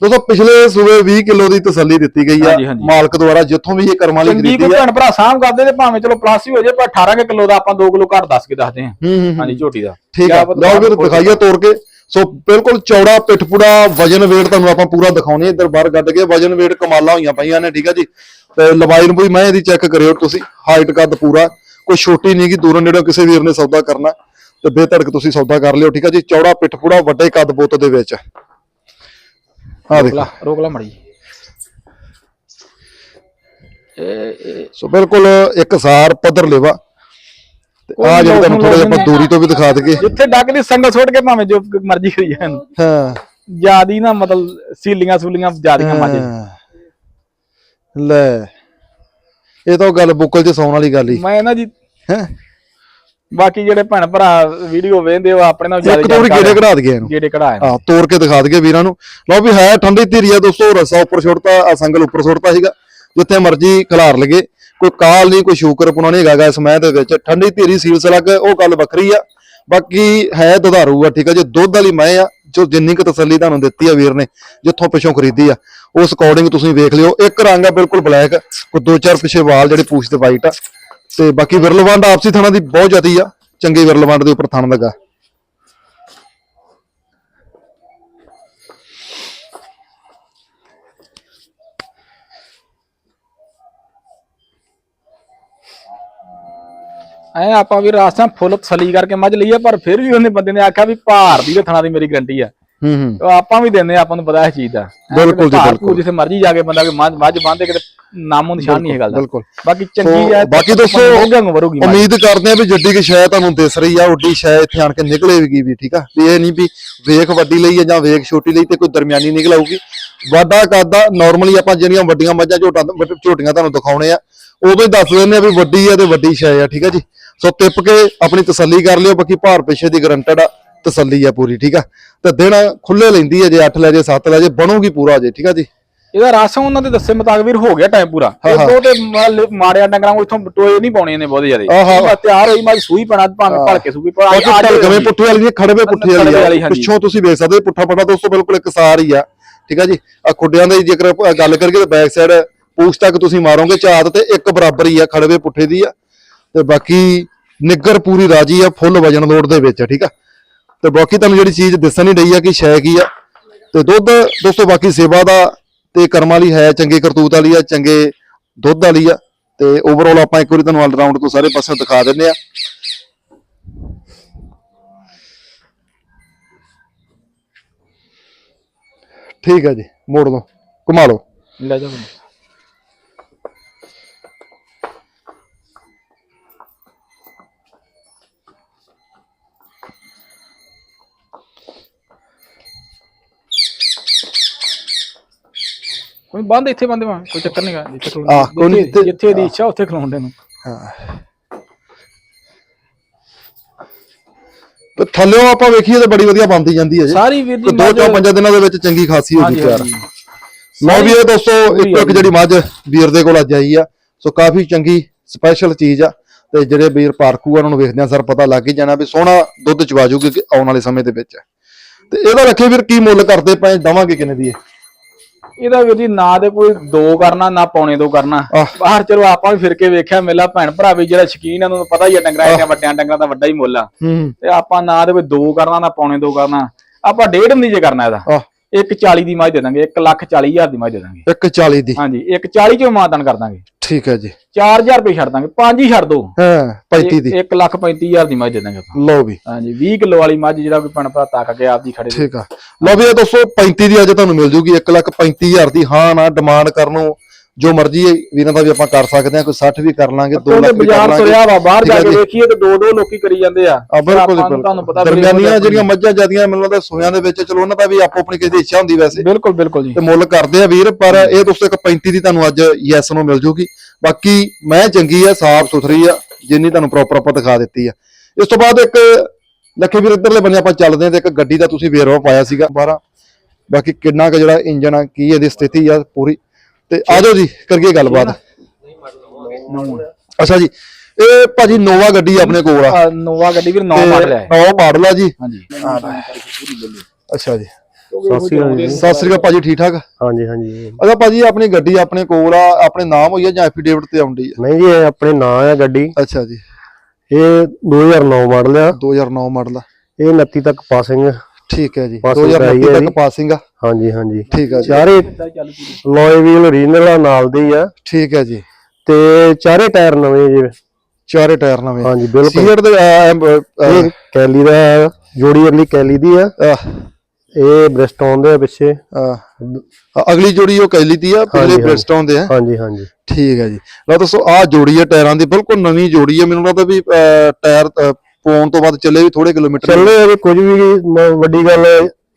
ਦੋਸਤੋ ਪਿਛਲੇ ਸੂਏ 20 ਕਿਲੋ ਦੀ ਤਸੱਲੀ ਦਿੱਤੀ ਗਈ ਆ ਹਾਂਜੀ, ਹਾਂਜੀ। ਮਾਲਕ ਦੁਆਰਾ ਜਿੱਥੋਂ ਵੀ ਇਹ ਕਰਮ ਵਾਲੀ ਚੰਗੀ ਖਰੀਦੀ ਕੋਈ ਆ। ਭੈਣ ਭਰਾ ਸਾਂਭ ਕਰਦੇ ਤੇ ਭਾਵੇਂ ਚਲੋ ਪਲੱਸ ਹੀ ਹੋ ਜੇ ਪਰ 18 ਕਿਲੋ ਦਾ ਆਪਾਂ 2 ਕਿਲੋ ਘੱਟ ਦੱਸ ਕੇ ਦੱਸਦੇ ਹਾਂ। ਹੂੰ ਹੂੰ, ਹੂੰ। ਹਾਂਜੀ ਝੋਟੀ ਦਾ। ਠੀਕ ਕਿਆ ਆ ਪਤਾ ਲਓ ਤੁਹਾਨੂੰ ਦਿਖਾਈਏ ਤੋੜ ਕੇ। ਸੋ ਬਿਲਕੁਲ ਚੌੜਾ ਪਿੱਠਪੂੜਾ ਵਜਨ weight ਤੁਹਾਨੂੰ ਆਪਾਂ ਪੂਰਾ ਦਿਖਾਉਣੇ ਇੱਧਰ ਬਾਹਰ ਕੱਢ ਕੇ ਵਜਨ weight ਕਮਾਲਾਂ ਹੋਈਆਂ ਪਈਆਂ ਨੇ ਠੀਕ ਆ ਜੀ। ਤੇ ਲੰਬਾਈ ਨੂੰ ਵੀ ਮੈਂ ਇਹਦੀ ਚੈੱਕ ਕਰਿਓ ਤੁਸੀਂ। ਹਾਈਟ ਕੱਦ ਪੂਰਾ। ਕੋਈ ਛੋਟੀ ਨਹੀਂ ਗੀ ਦੂਰੋਂ ਨੇੜੋਂ ਕਿਸੇ ਵੀਰ ਨੇ ਸੌਦਾ ਕਰਨਾ। ਤੇ ਬੇਧੜਕ ਤੁਸੀਂ ਸੌਦਾ ਕਰ ਲਿਓ ਠੀਕ ਆ ਜੀ। ਚੌੜਾ ਪਿੱਠਪੂੜਾ ਵੱਡੇ ਕੱਦ ਬੁੱਤ ਦੇ ਵਿੱਚ। ਆ ਦੇਖੋ। ਲਾ ਰੋਕ ਲਾ ਮੜੀ ਇਹ ਸੋ ਬਿਲਕੁਲ ਇੱਕ ਸਾਰ ਪੱਧਰ ਲੇਵਾ। ਤੇ ਆ ਜਿਹੜੀ ਤੁਹਾਨੂੰ ਥੋੜਾ ਜਿਹਾ ਆਪਾਂ ਦੂਰੀ ਤੋਂ ਵੀ ਦਿਖਾ ਦਈਏ। ਜਿੱਥੇ ਡੱਕ ਦੀ ਸੰਗਤ ਸੁੱਟ ਕੇ ਭਾਵੇਂ ਜੋ ਮਰਜ਼ੀ ਕਰੀ ਜਾਣ। ਹਾਂ। ਜਿਆਦੀ ਨਾ ਮਤਲਬ ਸੀਲੀਆਂ ਸੂਲੀਆਂ ਜਿਆਦੀਆਂ ਮਾਜੇ। ਲੈ। ਇਹ ਤਾਂ ਗੱਲ ਬੁੱਕਲ 'ਚ ਸੌਣ ਵਾਲੀ ਗੱਲ ਹੀ ਮੈਂ ਨਾ ਜੀ ਹੈ? ਬਾਕੀ ਜਿਹੜੇ ਭੈਣ ਭਰਾ ਵੀਡੀਓ ਵੇਖਦੇ ਉਹ ਆਪਣੇ ਨਾਲ ਇੱਕ ਤੋੜੀ ਗੇੜੇ ਕਢਾ ਦਈਏ ਇਹਨੂੰ। ਗੇੜੇ ਕਢਾਏ। ਆ ਤੋੜ ਕੇ ਦਿਖਾ ਦਈਏ ਵੀਰਾਂ ਨੂੰ। ਲਓ ਵੀ ਹੈ ਠੰਡੀ ਧੀਰੀ ਆ ਦੋਸਤੋ ਰਸਾ ਉੱਪਰ ਛੋੜਤਾ ਆ ਸੰਗਲ ਉੱਪਰ ਛੋੜਤਾ ਸੀਗਾ। ਜਿੱਥੇ ਮਰਜ਼ੀ ਖਿਲਾਰ ਲਗੇ ਕੋਈ ਕਾਲ ਨਹੀਂ ਕੋਈ ਸ਼ੂਕਰ ਪੁਣਾ ਨਹੀਂ ਹੈਗਾ ਇਸ ਮੈਂ ਦੇ ਵਿੱਚ। ਠੰਡੀ ਧੀਰੀ ਲੱਗ ਉਹ ਗੱਲ ਵੱਖਰੀ ਆ। ਬਾਕੀ ਹੈ ਦੁਧਾਰੂ ਆ ਠੀਕ ਆ ਜੇ। ਦੁੱਧ ਵਾਲੀ ਮੈਂ ਆ ਜੋ ਜਿੰਨੀ ਕੁ ਤਸੱਲੀ ਤੁਹਾਨੂੰ ਦਿੱਤੀ ਆ ਵੀਰ ਨੇ ਜਿੱਥੋਂ ਪਿਛੋਂ ਖਰੀਦੀ ਆ। ਉਸ ਅਕੋਰਡਿੰਗ ਤੁਸੀਂ ਵੇਖ ਲਿਓ। ਇੱਕ ਰੰਗ ਆ ਬਿਲਕੁਲ ਬਲੈਕ ਕੋਈ ਦੋ ਚਾਰ ਪਿਛੇ ਵਾਲ ਜਿਹੜੇ ਪੂਛ ਤੇ ਵਾਈਟ ਆ। ਤੇ ਬਾਕੀ ਵਿਰਲਵੰਡ ਆਪਸੀ ਥਾਣਾ ਦੀ ਬਹੁਤ ਜ਼ਿਆਦੀ ਆ, ਚੰਗੀ ਵਿਰਲਵੰਡ ਦੇ ਉੱਪਰ ਥਣ ਲੱਗਾ। ਐ ਆਪਾਂ ਵੀ ਰਾਸਾਂ ਫੁੱਲ ਤਸੱਲੀ ਕਰਕੇ ਮੱਝ ਲਈ ਆ, ਪਰ ਫਿਰ ਵੀ ਉਹਨੇ ਬੰਦੇ ਨੇ ਆਖਿਆ ਵੀ ਭਾਰ ਦੀ ਤੇ ਥਣਾ ਦੀ ਮੇਰੀ ਗਰੰਟੀ ਆ। ਹੂੰ ਹੂੰ। ਉਹ ਆਪਾਂ ਵੀ ਦਿੰਦੇ ਆ ਆਪਾਂ ਨੂੰ ਪਤਾ ਇਸ ਚੀਜ਼ ਦਾ। ਬਿਲਕੁਲ ਜੀ, ਬਿਲਕੁਲ। ਜਿੱਥੇ ਮਰਜ਼ੀ ਜਾ ਕੇ ਬੰਦਾ ਕੋਈ ਮੱਝ ਮੱਝ ਬੰਦੇ ਕਿਤੇ ਨਾਮੋ ਨਿਸ਼ਾਨ ਨਹੀਂ ਹੈ ਗੱਲ ਦਾ ਬਿਲਕੁਲ। ਬਾਕੀ ਚੰਗੀ ਹੈ ਬਾਕੀ ਦੋਸਤੋ, ਗੰਗ ਵਰੂਗੀ ਮੱਝ। ਉਮੀਦ ਕਰਦੇ ਆ ਵੀ ਜੱਡੀ ਕੀ ਸ਼ਾਇਦ ਤੁਹਾਨੂੰ ਦਿਸ ਰਹੀ ਆ ਉੱਡੀ ਸ਼ਾਇਦ ਇੱਥੇ ਆਣ ਕੇ ਨਿਕਲੇਗੀ ਵੀ ਠੀਕ ਆ? ਵੀ ਇਹ ਨਹੀਂ ਵੀ ਵੇਖ ਵੱਡੀ ਲਈ ਆ ਜਾਂ ਵੇਖ ਛੋਟੀ ਲਈ ਤੇ ਕੋਈ ਦਰਮਿਆਨੀ ਨਿਕਲ ਆਊਗੀ ਵਾਧਾ ਕਾਦਾ ਨਾਰਮਲੀ ਆਪਾਂ ਜਿਹੜੀਆਂ ਵੱਡੀਆਂ ਮੱਝਾਂ ਝੋਟਾਂ ਝੋਟੀਆਂ ਤੁਹਾਨੂੰ ਦਿਖਾਉਣੇ ਆ ਉਦੋਂ ਹੀ ਦੱਸ ਦਿੰਦੇ ਆ ਵੀ ਵੱਡੀ ਆ ਤੇ ਵੱਡੀ ਸ਼ਾਇ ਆ ਠੀਕ ਆ ਜੀ? ਸੋ ਟਿਪ ਕੇ ਆਪਣੀ ਤਸੱਲੀ ਕਰ ਲਿਓ ਬਾਕੀ ਭਾਰ ਪਿੱਛੇ ਦੀ ਗਰੰਟਡ ਆ। ਤਸੱਲੀ ਆ ਪੂਰੀ ਠੀਕ ਆ? ਤੇ ਦਿਨ ਖੁੱਲੇ ਲੈਂਦੀ ਹੈ ਜੇ 8 ਲੈ ਜੇ 7 ਲੈ ਜੇ ਬਣੂਗੀ ਪੂਰਾ ਜੇ ਠੀਕ ਆ ਜੀ? ਇਹਦਾ ਰਸ ਉਹਨਾਂ ਦੇ ਦੱਸੇ ਮੁਤਾਬਕ ਵੀਰ ਹੋ ਗਿਆ ਟਾਈਮ ਪੂਰਾ। ਇਹ। ਬਹੁਤੇ ਮਾੜਿਆਂ ਡੰਗਰਾਂ ਨੂੰ ਇਥੋਂ ਟੋਏ ਨਹੀਂ ਪਾਉਣੇ ਨੇ ਬਹੁਤ ਜ਼ਿਆਦਾ। ਆਹਾ। ਬਸ ਤਿਆਰ ਹੋਈ ਮੈਂ ਸੂਈ ਪਣਾ ਭਾਵੇਂ ਭੜ ਕੇ ਸੂਈ ਪਰ ਬਾਕੀ ਢਲਕਵੇਂ ਪੁੱਠੇ ਵਾਲੀ ਖੜਵੇ ਪੁੱਠੇ ਵਾਲੀ ਆ। ਪਿੱਛੋਂ ਤੁਸੀਂ ਵੇਖ ਸਕਦੇ ਪੁੱਠਾ ਪਟਾ ਦੋਸਤੋ ਬਿਲਕੁਲ ਇੱਕ ਸਾਰ ਹੀ ਆ ਠੀਕ ਆ ਜੀ? ਆ ਖੁੱਡਿਆਂ ਦੀ ਜੇਕਰ ਗੱਲ ਕਰੀਏ ਤਾਂ ਬੈਕ ਸਾਈਡ ਪੂਛ ਤੱਕ ਤੁਸੀਂ ਮਾਰੋਗੇ ਝਾਤ ਤੇ ਇੱਕ ਬਰਾਬਰ ਹੀ ਆ ਖੜਵੇ ਪੁੱਠੇ ਦੀ ਆ। ਤੇ ਬਾਕੀ ਨਿੱਗਰ ਪੂਰੀ ਰਾਜੀ ਆ ਫੁੱਲ ਵਜਨ ਲੋਡ ਦੇ ਵਿੱਚ ਠੀਕ ਆ? ਤੇ ਬਾਕੀ ਤੁਹਾਨੂੰ ਜਿਹੜੀ ਚੀਜ਼ ਦਿਸਣ ਨਹੀਂ ਰਹੀ ਆ ਕਿ ਸ਼ੈ ਕੀ ਆ, ਤੇ ਦੁੱਧ ਦੋਸਤੋ ਬਾਕੀ ਸੇਵਾ ਦਾ ਤੇ ਕਰਮ ਵਾਲੀ ਹੈ, ਚੰਗੇ ਕਰਤੂਤ ਵਾਲੀ ਆ, ਚੰਗੇ ਦੁੱਧ ਵਾਲੀ ਆ, ਤੇ ਓਵਰਆਲ ਆਪਾਂ ਇੱਕ ਵਾਰੀ ਤੁਹਾਨੂੰ ਆਲ ਰਾਊਂਡ ਤੋਂ ਸਾਰੇ ਪਾਸੇ ਦਿਖਾ ਦਿੰਦੇ ਆ। ਠੀਕ ਹੈ ਜੀ, ਮੋੜ ਲਓ, ਘੁਮਾ ਲਓ। ਲੈ ਜਾ ਕੋਈ ਬੰਦ ਇੱਥੇ ਬੰਦੇ ਮਾ ਕੋਈ ਚੱਕਰ ਨਹੀਂਗਾ ਜਿੱਥੇ ਖਲੋਣ ਆਹ, ਕੋਈ ਨੀ, ਜਿੱਥੇ- ਇੱਥੇ- ਜਿੱਥੇ ਦੀ ਇੱਛਾ ਉੱਥੇ ਖਲੋਣ ਦੇ ਨੂੰ। ਤੇ ਥੱਲਿਓਂ ਆਪਾਂ ਵੇਖੀਏ ਤਾਂ ਬੜੀ ਵਧੀਆ ਬਣਦੀ ਜਾਂਦੀ ਹੈ ਜੀ। ਸਾਰੀ ਵੀਰ ਤੇ ਦੀ ਮੱਝ- ਚੋਂ ਪੰਜਾਂ ਦਿਨਾਂ ਦੇ ਵਿੱਚ ਚੰਗੀ ਖਾਸੀ ਹੋ ਗਈ ਹਾਂਜੀ, ਤਿਆਰ। ਹਾਂਜੀ। ਲਓ ਵੀ ਇਹ ਦੋਸਤੋ ਇੱਕ ਇੱਕ ਜਿਹੜੀ ਮੱਝ ਵੀਰ ਦੇ ਕੋਲ ਅੱਜ ਆਈ ਆ। ਸੋ ਕਾਫੀ ਚੰਗੀ ਸਪੈਸ਼ਲ ਚੀਜ਼ ਆ। ਤੇ ਜਿਹੜੇ ਵੀਰ ਪਾਰਕੂ ਆ ਉਹਨਾਂ ਨੂੰ ਵੇਖਦੇ ਆ ਸਰ ਪਤਾ ਲੱਗ ਹੀ ਜਾਣਾ ਵੀ ਸੋਹਣਾ ਦੁੱਧ ਚਵਾ ਜੂਗੀ ਕਿ ਆਉਣ ਵਾਲੇ ਸਮੇਂ ਦੇ ਵਿੱਚ। ਤੇ ਇਹਦਾ ਰੱਖੇ ਵੀਰ ਕੀ ਮੁੱਲ ਕਰਦੇ ਪਏ ਦਵਾਂਗੇ ਕਿੰਨੇ ਦੀ ਇਹ? ਇਹਦਾ ਵੀਰ ਜੀ ਨਾ ਤੇ ਕੋਈ ਦੋ ਕਰਨਾ ਨਾ ਪੌਣੇ ਦੋ ਕਰਨਾ। ਬਾਹਰ ਚਲੋ ਆਪਾਂ ਵੀ ਫਿਰ ਕੇ ਵੇਖਿਆ ਮੇਲਾ ਭੈਣ ਭਰਾ ਵੀ ਜਿਹੜਾ ਸ਼ਕੀਨ ਆ ਉਹਨੂੰ ਪਤਾ ਹੀ ਆ ਡੰਗਰਾਂ ਦੇ ਵੱਡਿਆਂ ਡੰਗਰਾਂ ਦਾ ਵੱਡਾ ਹੀ ਮੁੱਲ ਆ। ਤੇ ਆਪਾਂ ਨਾ ਤੇ ਕੋਈ ਦੋ ਕਰਨਾ ਨਾ ਪੌਣੇ ਦੋ ਕਰਨਾ। ਆਪਾਂ ਡੇਢ ਨਹੀਂ ਜੇ ਕਰਨਾ ਇਹਦਾ। ਆਹ 140 ਦੀ ਮੱਝ ਦੇ ਦਾਂਗੇ 1 ਲੱਖ 40 ਹਜ਼ਾਰ ਦੀ ਮੱਝ ਦੇ ਦਾਂਗੇ। 140 ਦੀ। ਹਾਂਜੀ 140 ਚੋਂ ਮਾਨਦਾਨ ਕਰ ਦਾਂਗੇ। ਠੀਕ ਹੈ ਜੀ। 4000 ਰੁਪਏ ਛੱਡ ਦਾਂਗੇ 5 ਹੀ ਛੱਡ ਦੋ। ਹਾਂ 35 ਦੀ। 1 ਲੱਖ 35 ਹਜ਼ਾਰ ਦੀ ਮੱਝ ਦੇ ਦਾਂਗੇ ਆਪਾਂ। ਲਓ ਵੀ। ਹਾਂਜੀ 20 ਕਿਲੋ ਵਾਲੀ ਮੱਝ ਜਿਹੜਾ ਕੋਈ ਭੈਣ ਭਰਾ ਤੱਕ ਕੇ ਆਪ ਜੀ ਖੜੇ ਠੀਕ ਆ। ਲਓ ਵੀ ਇਹ ਦੋਸਤੋ 35 ਦੀ ਅੱਜ ਤੁਹਾਨੂੰ ਮਿਲ ਜੂਗੀ 1 ਲੱਖ 35000 ਦੀ ਹਾਂ ਨਾ ਡਿਮਾਂਡ ਕਰਨ ਜੋ ਮਰਜ਼ੀ ਵੀਰਾਂ ਦਾ ਵੀ ਆਪਾਂ ਕਰ ਸਕਦੇ ਆ ਕੋਈ 60 ਵੀ ਕਰ ਲਾਂਗੇ 2 ਉਹਦੇ ਲੱਖ ਵੀ ਕਰ ਬਾਜ਼ਾਰ ਲਾਂਗੇ ਤੁਰਿਆ ਵਾ ਬਾਹਰ ਜਾ ਕੇ। ਵੇਖੀਏ ਤੇ ਦੋ ਦੋ ਲੋਕੀ ਕਰੀ ਜਾਂਦੇ ਆ। ਆ ਬਿਲਕੁਲ ਆਪਾਂ ਨੂੰ ਬਿਲਕੁਲ। ਤੁਹਾਨੂੰ ਪਤਾ ਵੀ ਦਰਮਿਆਨੀਆਂ ਜਿਹੜੀਆਂ ਮੱਝਾਂ ਜਿਆਦੀਆਂ ਮੈਨੂੰ ਲੱਗਦਾ ਸੋਇਆਂ ਦੇ ਵਿੱਚ ਚਲੋ ਉਹਨਾਂ ਦਾ ਵੀ ਆਪੋ ਆਪਣੀ ਕਿਸੇ ਦੀ ਇੱਛਾ ਹੁੰਦੀ ਵੈਸੇ। ਬਿਲਕੁਲ ਬਿਲਕੁਲ ਜੀ। ਤੇ ਮੁੱਲ ਕਰਦੇ ਆ ਵੀਰ ਪਰ ਇਹ ਦੋਸਤੋ ਇੱਕ 35 ਦੀ ਤੁਹਾਨੂੰ ਅੱਜ ਯੈਸ ਨੂੰ ਮਿਲ ਜੂਗੀ। ਬਾਕੀ ਮੈਂ ਚੰਗੀ ਆ ਸਾਫ਼ ਸੁਥਰੀ ਆ ਜਿੰਨੀ ਤੁਹਾਨੂੰ ਪ੍ਰੋਪਰ ਆਪਾਂ ਦਿਖਾ ਦਿੱਤੀ ਆ। ਇਸ ਤੋਂ ਬਾਅਦ ਇੱਕ ਲੱਖੇ ਵੀਰ ਇੱਧਰਲੇ ਬੰਨੇ ਆਪਾਂ ਚੱਲਦੇ ਆ ਤੇ ਇੱਕ ਗੱਡੀ ਦਾ ਤੁਸੀਂ ਵੇਰਵਾ ਪਾਇਆ ਸੀਗਾ 12 ਬਾਕੀ ਕਿੰਨਾ ਕੁ ਜਿਹੜਾ ਇੰਜਨ ਆ ਕੀ ਇਹਦੀ ਸਥਿਤੀ ਆ ਪੂਰੀ। ਤੇ ਆਜੋ ਜੀ ਕਰੀਏ ਗੱਲਬਾਤ। ਅੱਛਾ ਜੀ ਇਹ ਭਾਜੀ ਨੋਵਾ ਗੱਡੀ ਆਪਣੇ ਕੋਲ ਆ। ਨੋਵਾ ਗੱਡੀ ਵੀਰ ਨੌ ਮਾਡਲ ਹੈ ਨੌ ਮਾਡਲ ਆ ਜੀ। ਹਾਂਜੀ। ਅੱਛਾ ਜੀ। ਸਤਿ ਸ਼੍ਰੀ ਅਕਾਲ ਜੀ। ਸਤਿ ਸ੍ਰੀ ਅਕਾਲ ਭਾਜੀ ਠੀਕ ਠਾਕ? ਹਾਂਜੀ ਹਾਂਜੀ। ਅੱਛਾ ਭਾਜੀ ਆਪਣੀ ਗੱਡੀ ਆਪਣੇ ਕੋਲ ਆ ਆਪਣੇ ਨਾਮ ਹੋਈ ਆ ਜਾਂ ਐਫੀਡੇਵਿਟ ਤੇ ਆਉਂਦੀ ਆ? ਨਹੀਂ ਜੀ ਇਹ ਆਪਣੇ ਨਾਂ ਆ ਗੱਡੀ। ਅੱਛਾ ਜੀ। ਇਹ 2009 ਮਾਡਲ ਆ। 2009 ਮਾਡਲ ਆ। ਇਹ 29 ਤੱਕ ਪਾਸਿੰਗ ਠੀਕ ਹੈ ਜੀ। Passing 2029 ਕਰਾਈ ਹੈ ਤੱਕ ਜੀ। ਪਾਸਿੰਗ ਆ। ਹਾਂਜੀ ਹਾਂਜੀ। ਠੀਕ ਹੈ ਜੀ। ਚਾਰੇ ਲੋਏ ਵੀਲ ਓਰੀਜਨਲ ਆ ਨਾਲ ਦੇ ਹੀ ਆ। ਠੀਕ ਹੈ ਜੀ। ਤੇ ਚਾਰੇ ਟਾਇਰ ਨਵੇਂ ਜੀ। ਚਾਰੇ ਟਾਇਰ ਨਵੇਂ। ਹਾਂਜੀ ਬਿਲਕੁਲ। ਸੀਅਰ ਦੇ ਇਹ ਕੈਲੀ ਦਾ ਆ, ਜੋੜੀ ਅਗਲੀ ਕੈਲੀ ਦੀ ਆ। ਇਹ ਬ੍ਰਿਸਟੋਨ ਦੇ ਆ ਪਿੱਛੇ। ਅਗਲੀ ਜੋੜੀ ਉਹ ਕੈਲੀ ਦੀ ਆ ਪਿਛਲੇ ਹਾਂਜੀ, ਬ੍ਰਿਸਟੋਨ ਦੇ ਆ। ਹਾਂਜੀ ਹਾਂਜੀ। ਠੀਕ ਹੈ ਜੀ। ਲਓ ਦੋਸਤੋ ਆ ਜੋੜੀ ਹੈ ਟਾਇਰਾਂ ਦੀ ਬਿਲਕੁਲ ਨਵੀਂ ਜੋੜੀ ਹੈ ਮੈਨੂੰ ਲੱਗਦਾ ਵੀ ਅਹ, ਟਾਇਰ ਅਹ, ਪਾਉਣ ਤੋਂ ਬਾਅਦ ਚੱਲੇ ਵੀ ਥੋੜੇ ਕਿਲੋਮੀਟਰ ਚੱਲੇ। ਆ ਵੀ ਕੁਝ ਵੀ ਮ- ਵੱਡੀ ਗੱਲ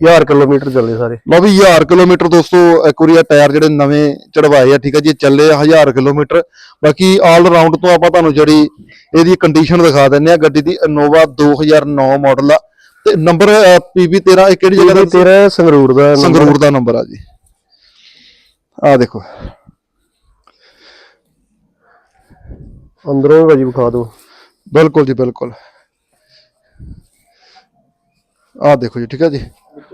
1000 ਕਿਲੋਮੀਟਰ ਚੱਲੇ ਸਾਰੇ। ਲਓ ਵੀ 1000 ਕਿਲੋਮੀਟਰ ਦੋਸਤੋ ਇੱਕ ਵਾਰੀ ਆ ਟਾਇਰ ਜਿਹੜੇ ਨਵੇਂ ਚੜਵਾਏ ਆ ਠੀਕ ਹੈ ਜੀ ਇਹ ਚੱਲੇ ਆ 1000 ਕਿਲੋਮੀਟਰ। ਬਾਕੀ ਆਲ ਰਾਊਂਡ ਤੋਂ ਆਪਾਂ ਤੁਹਾਨੂੰ ਜਿਹੜੀ ਇਹਦੀ ਕੰਡੀਸ਼ਨ ਦਿਖਾ ਦਿੰਨੇ ਆ ਗੱਡੀ ਦੀ ਇਨੋਵਾ 2009 ਮਾਡਲ ਆ। ਤੇ ਨੰਬਰ ਪੀਬੀ 13 ਇਹ ਕਿਹੜੀ ਜਗ੍ਹਾ ਦਾ ਤੇਰਾ ਸੰਗਰੂਰ ਦਾ number। ਸੰਗਰੂਰ ਦਾ ਨੰਬਰ ਆ ਜੀ। ਆ ਦੇਖੋ। ਅੰਦਰੋਂ ਵੀ ਭਾਜੀ ਵਿਖਾ ਦਿਓ। ਬਿਲਕੁਲ ਜੀ ਬਿਲਕੁਲ। ਆ ਦੇਖੋ ਜੀ ਠੀਕ ਹੈ ਜੀ।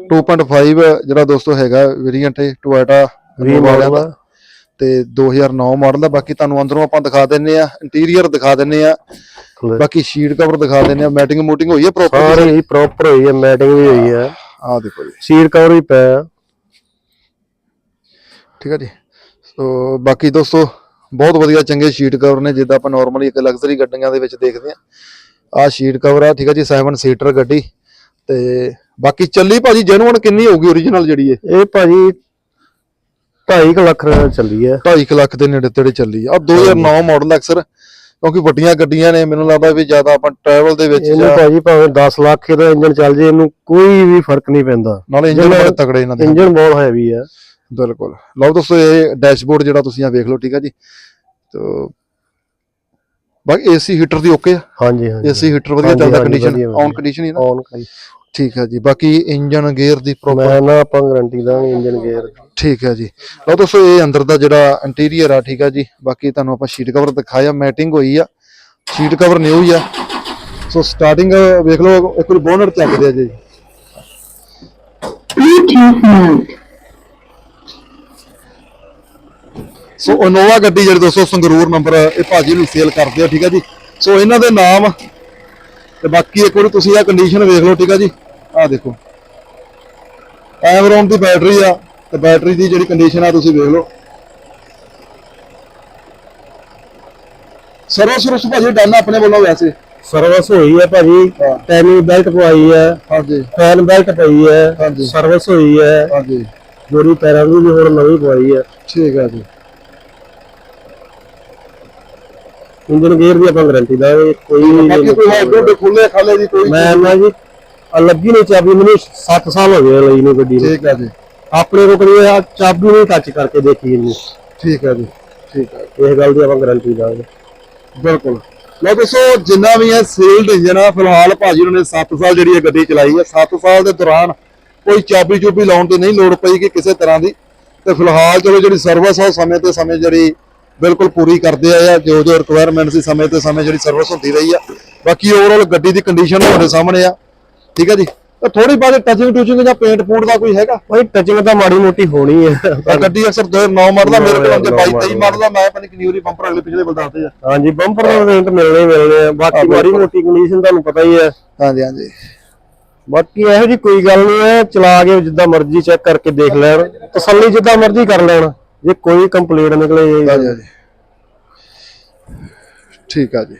2.5 ਜਿਹੜਾ ਦੋਸਤੋ ਹੈਗਾ ਵੇਰੀਐਂਟ ਹੈ ਟੋਇਟਾ ਵੀ ਮਾਡਲ ਆ ਤੇ 2009 ਮਾਡਲ ਦਾ ਬਾਕੀ ਤੁਹਾਨੂੰ ਅੰਦਰੋਂ ਆਪਾਂ ਦਿਖਾ ਦਿੰਨੇ ਆ ਇੰਟੀਰੀਅਰ ਦਿਖਾ ਦਿੰਨੇ ਆ। ਬਾਕੀ ਸ਼ੀਟ ਕਵਰ ਦਿਖਾ ਦਿੰਨੇ ਆ ਮੈਟਿੰਗ ਮੂਟਿੰਗ ਹੋਈ ਹੈ ਪ੍ਰੋਪਰ ਸਾਰੇ ਹੀ ਪ੍ਰੋਪਰ ਹੋਈ ਹੈ ਮੈਟਿੰਗ ਵੀ ਹੋਈ ਹੈ ਆ ਦੇਖੋ ਜੀ। ਸੀਟ ਕਵਰ ਵੀ ਪਿਆ। ਠੀਕ ਹੈ ਜੀ। ਸੋ ਬਾਕੀ ਦੋਸਤੋ ਬਹੁਤ ਵਧੀਆ ਚੰਗੇ ਸ਼ੀਟ ਕਵਰ ਨੇ ਜਿੱਦਾਂ ਆਪਾਂ ਨਾਰਮਲੀ ਇੱਕ ਲਗਜ਼ਰੀ ਗੱਡੀਆਂ ਦੇ ਵਿੱਚ ਦੇਖਦੇ ਆ। ਆ ਸ਼ੀਟ ਕਵਰ ਆ ਠੀਕ ਹੈ ਜੀ 7 ਸੀਟਰ ਗੱਡੀ। ਤੇ ਬਾਕੀ ਚੱਲੀ ਭਾਜੀ ਜੈਨੂਅਨ ਕਿੰਨੀ ਹੋਊਗੀ origignal ਜਿਹੜੀ ਹੈ ਇਹ ਭਾਜੀ 2.5 ਲੱਖ ਰੁਪਏ ਚੱਲੀ ਹੈ। 2.5 ਲੱਖ ਦੇ ਨੇੜੇ ਤੇੜੇ ਚੱਲੀ ਆ। 2009 ਮਾਡਲ ਅਕਸਰ ਕਿਉਂਕਿ ਵੱਡੀਆਂ ਗੱਡੀਆਂ ਨੇ ਮੈਨੂੰ ਲੱਗਦਾ ਵੀ ਜ਼ਿਆਦਾ ਆਪਾਂ ਟਰੈਵਲ ਦੇ ਵਿੱਚ ਇਹਨੂੰ ਭਾਜੀ ਭਾਵੇਂ 10 ਲੱਖ ਦਾ ਇੰਜਨ ਚੱਲ ਜੇ ਇਹਨੂੰ ਕੋਈ ਵੀ ਫ਼ਰਕ ਨਹੀਂ ਪੈਂਦਾ। ਨਾਲੇ ਇੰਜਨ ਬੜੇ ਤਗੜੇ ਇਹਨਾਂ ਦੇ ਇੰਜਨ ਬਹੁਤ ਹੈਵੀ ਹੈ। ਬਿਲਕੁਲ। ਲਓ ਦੋਸਤੋ ਇਹ ਡੈਸ਼ਬੋਰਡ ਜਿਹੜਾ ਤੁਸੀਂ ਆ ਵੇਖ ਲਓ ਠੀਕ ਹੈ ਜੀ। ਤੋ ਬਾਕੀ ਏਸੀ ਹੀਟਰ ਦੀ ਓਕੇ ਆ। ਹਾਂਜੀ ਹਾਂਜੀ। ਏਸੀ ਹੀਟਰ ਵਧੀਆ ਚੱਲਦਾ ਕੰਡੀਸ਼ਨ ਔਨ। ਕੰਡੀਸ਼ਨ ਹੀ ਨਾ। ਔਨ ਕਰੀ ਠੀਕ ਹੈ ਜੀ ਬਾਕੀ ਇੰਜਨ ਗੇਅਰ ਦੀ ਪ੍ਰੋਪਰ ਮੈਂ ਨਾ ਆਪਾਂ ਗਾਰੰਟੀ ਦਾਂਗੇ ਇੰਜਨ ਗੇਅਰ ਠੀਕ ਹੈ ਜੀ। ਲਓ ਦੋਸਤੋ ਇਹ ਅੰਦਰ ਦਾ ਜਿਹੜਾ ਇੰਟੀਰੀਅਰ ਆ ਠੀਕ ਹੈ ਜੀ। ਬਾਕੀ ਤੁਹਾਨੂੰ ਆਪਾਂ ਸ਼ੀਟ ਕਵਰ ਦਿਖਾਇਆ ਮੈਟਿੰਗ ਹੋਈ ਆ। ਸ਼ੀਟ ਕਵਰ ਨਿਊ ਹੀ ਆ। ਸੋ ਸਟਾਰਟਿੰਗ ਵੇਖ ਲਓ ਇੱਕ ਵਾਰੀ ਬੋਨਟ ਚੱਕਦੇ ਆ ਜੀ। Bluetooth mode. ਸੋ ਇਨੋਵਾ ਗੱਡੀ ਜਿਹੜੀ ਦੋਸਤੋ ਸੰਗਰੂਰ ਨੰਬਰ ਇਹ ਭਾਜੀ ਨੂੰ ਸੇਲ ਕਰਦੇ ਆ ਠੀਕ ਹੈ ਜੀ। ਸੋ ਇਹਨਾਂ ਦੇ ਨਾਮ ਤੇ ਬਾਕੀ ਇੱਕ ਵਾਰੀ ਤੁਸੀਂ ਆ ਕੰਡੀਸ਼ਨ ਵੇਖ ਲਓ ਠੀਕ ਹੈ ਜੀ। ਆ ਦੇਖੋ। ਐਵਰੋਨ ਦੀ ਬੈਟਰੀ ਆ ਤੇ ਬੈਟਰੀ ਦੀ ਜਿਹੜੀ ਕੰਡੀਸ਼ਨ ਆ ਤੁਸੀਂ ਵੇਖ ਲਓ। ਸਰਵਿਸ ਸਰਵਿਸ ਭਾਜੀ ਡਨ ਆ ਆਪਣੇ ਵੱਲੋਂ ਵੈਸੇ। ਸਰਵਿਸ ਹੋਈ ਹੈ ਭਾਜੀ ਟੈਨੀ ਬੈਲਟ ਪਵਾਈ ਹੈ ਹਾਂਜੀ। ਫੈਨ ਬੈਲਟ ਪਈ ਹੈ ਹਾਂਜੀ। ਸਰਵਿਸ ਹੋਈ ਹੈ ਹਾਂਜੀ। ਜੋੜੀ ਪੈਰਾਂ ਦੀ ਵੀ ਹੁਣ ਨਵੀਂ ਪਵਾਈ ਹੈ ਠੀਕ ਹੈ ਜੀ। ਇੰਜਨ ਗੇਅਰ ਦੀ ਆਪਾਂ ਗਾਰੰਟੀ ਦਾਂਗੇ ਕੋਈ ਬਾਕੀ ਕੋਈ ਹੈਡਰੋਡ ਖੁੱਲੇ ਖਾਲੇ ਦੀ ਕੋਈ ਮੈਂ ਨਾ ਜੀ ਲੱਗੀ ਨਹੀਂ ਚਾਬੀ ਮੈਨੂੰ 7 ਸਾਲ ਹੋ ਗਏ ਲਈ ਨੂੰ ਗੱਡੀ ਨੂੰ। ਠੀਕ ਹੈ ਜੀ। ਆਪਣੇ ਕੋਲ ਕਦੀ ਆ ਚਾਬੀ ਨਹੀਂ ਟੱਚ ਕਰਕੇ ਦੇਖੀ ਇਹਨੂੰ ਠੀਕ ਹੈ ਜੀ ਠੀਕ ਹੈ ਇਸ ਗੱਲ ਦੀ ਆਪਾਂ ਗਾਰੰਟੀ ਦਾਂਗੇ ਬਿਲਕੁਲ। ਲਓ ਦੱਸੋ ਜਿੰਨਾ ਵੀ ਹੈ ਸੇਲਡ ਇੰਜਨ ਆ ਫਿਲਹਾਲ ਭਾਜੀ ਉਹਨਾਂ ਨੇ 7 ਸਾਲ ਜਿਹੜੀ ਇਹ ਗੱਡੀ ਚਲਾਈ ਹੈ 7 ਸਾਲ ਦੇ ਦੌਰਾਨ ਕੋਈ ਚਾਬੀ ਚੂਬੀ ਲਾਉਣ ਤੇ ਨਹੀਂ ਲੋੜ ਪਈ ਕਿ ਕਿਸੇ ਤਰ੍ਹਾਂ ਦੀ। ਤੇ ਫਿਲਹਾਲ ਚਲੋ ਜਿਹੜੀ ਸਰਵਿਸ ਆ ਸਮੇਂ ਤੇ ਸਮੇਂ ਜਿਹੜੀ ਬਿਲਕੁਲ ਪੂਰੀ ਕਰਦੇ ਆ ਜੋ ਜੋ ਰਿਕੁਆਇਰਮੈਂਟ ਸੀ ਸਮੇਂ ਤੇ ਸਮੇਂ ਜਿਹੜੀ ਸਰਵਿਸ ਹੁੰਦੀ ਰਹੀ ਆ। ਬਾਕੀ ਓਵਰਆਲ ਗੱਡੀ ਦੀ ਕੰਡੀਸ਼ਨ ਤੁਹਾਡੇ ਸਾਹਮਣੇ ਆ। ਠੀਕ ਹੈ ਜੀ? ਤਾਂ ਥੋੜੀ ਬਾਅਦ ਟਚਿੰਗ ਟੂਚਿੰਗ ਜਾਂ ਪੇਂਟ ਪੂੰਟ ਦਾ ਕੋਈ ਹੈਗਾ? ਭਾਈ ਟੱਚਿੰਗ ਤਾਂ ਮਾੜੀ ਮੋਟੀ ਹੋਣੀ ਹੈ ਤਾਂ ਗੱਡੀ ਅਕਸਰ 2009 ਮਾਡਲ ਆ ਮੇਰੇ ਕੋਲ ਅੰਦਰ 22 23 model ਮਾਡਲ ਆ ਮੈਂ ਪਤਾ ਨਹੀਂ ਕਿੰਨੀ ਵਾਰੀ ਬੰਪਰ ਅਗਲੇ ਪਿਛਲੇ ਬਲ ਦੱਸਦੇ ਆ। ਹਾਂਜੀ ਬੰਪਰ ਦਾ ਰੇਂਟ ਮਿਲਣੇ ਮਿਲਣੇ ਆ। ਬਾਕੀ ਮਾੜੀ ਮੋਟੀ ਕੰਡੀਸ਼ਨ ਤੁਹਾਨੂੰ ਪਤਾ ਹੀ ਹੈ ਹਾਂਜੀ ਹਾਂਜੀ। ਬਾਕੀ ਇਹੋ ਜੀ ਕੋਈ ਗੱਲ ਨਹੀਂ ਹੈ ਚਲਾ ਕੇ ਜਿੱਦਾਂ ਮਰਜ਼ੀ ਚੈੱਕ ਕਰਕੇ ਦੇਖ ਲੈਣ। ਤਸੱਲੀ ਜਿੱਦਾਂ ਮਰਜ਼ੀ ਕਰ ਲੈਣ। ਜੇ ਕੋਈ ਕੰਪਲੀਟ ਨਿਕਲੇ ਹਾਂਜੀ ਹਾਂਜੀ। ਠੀਕ ਆ ਜੀ।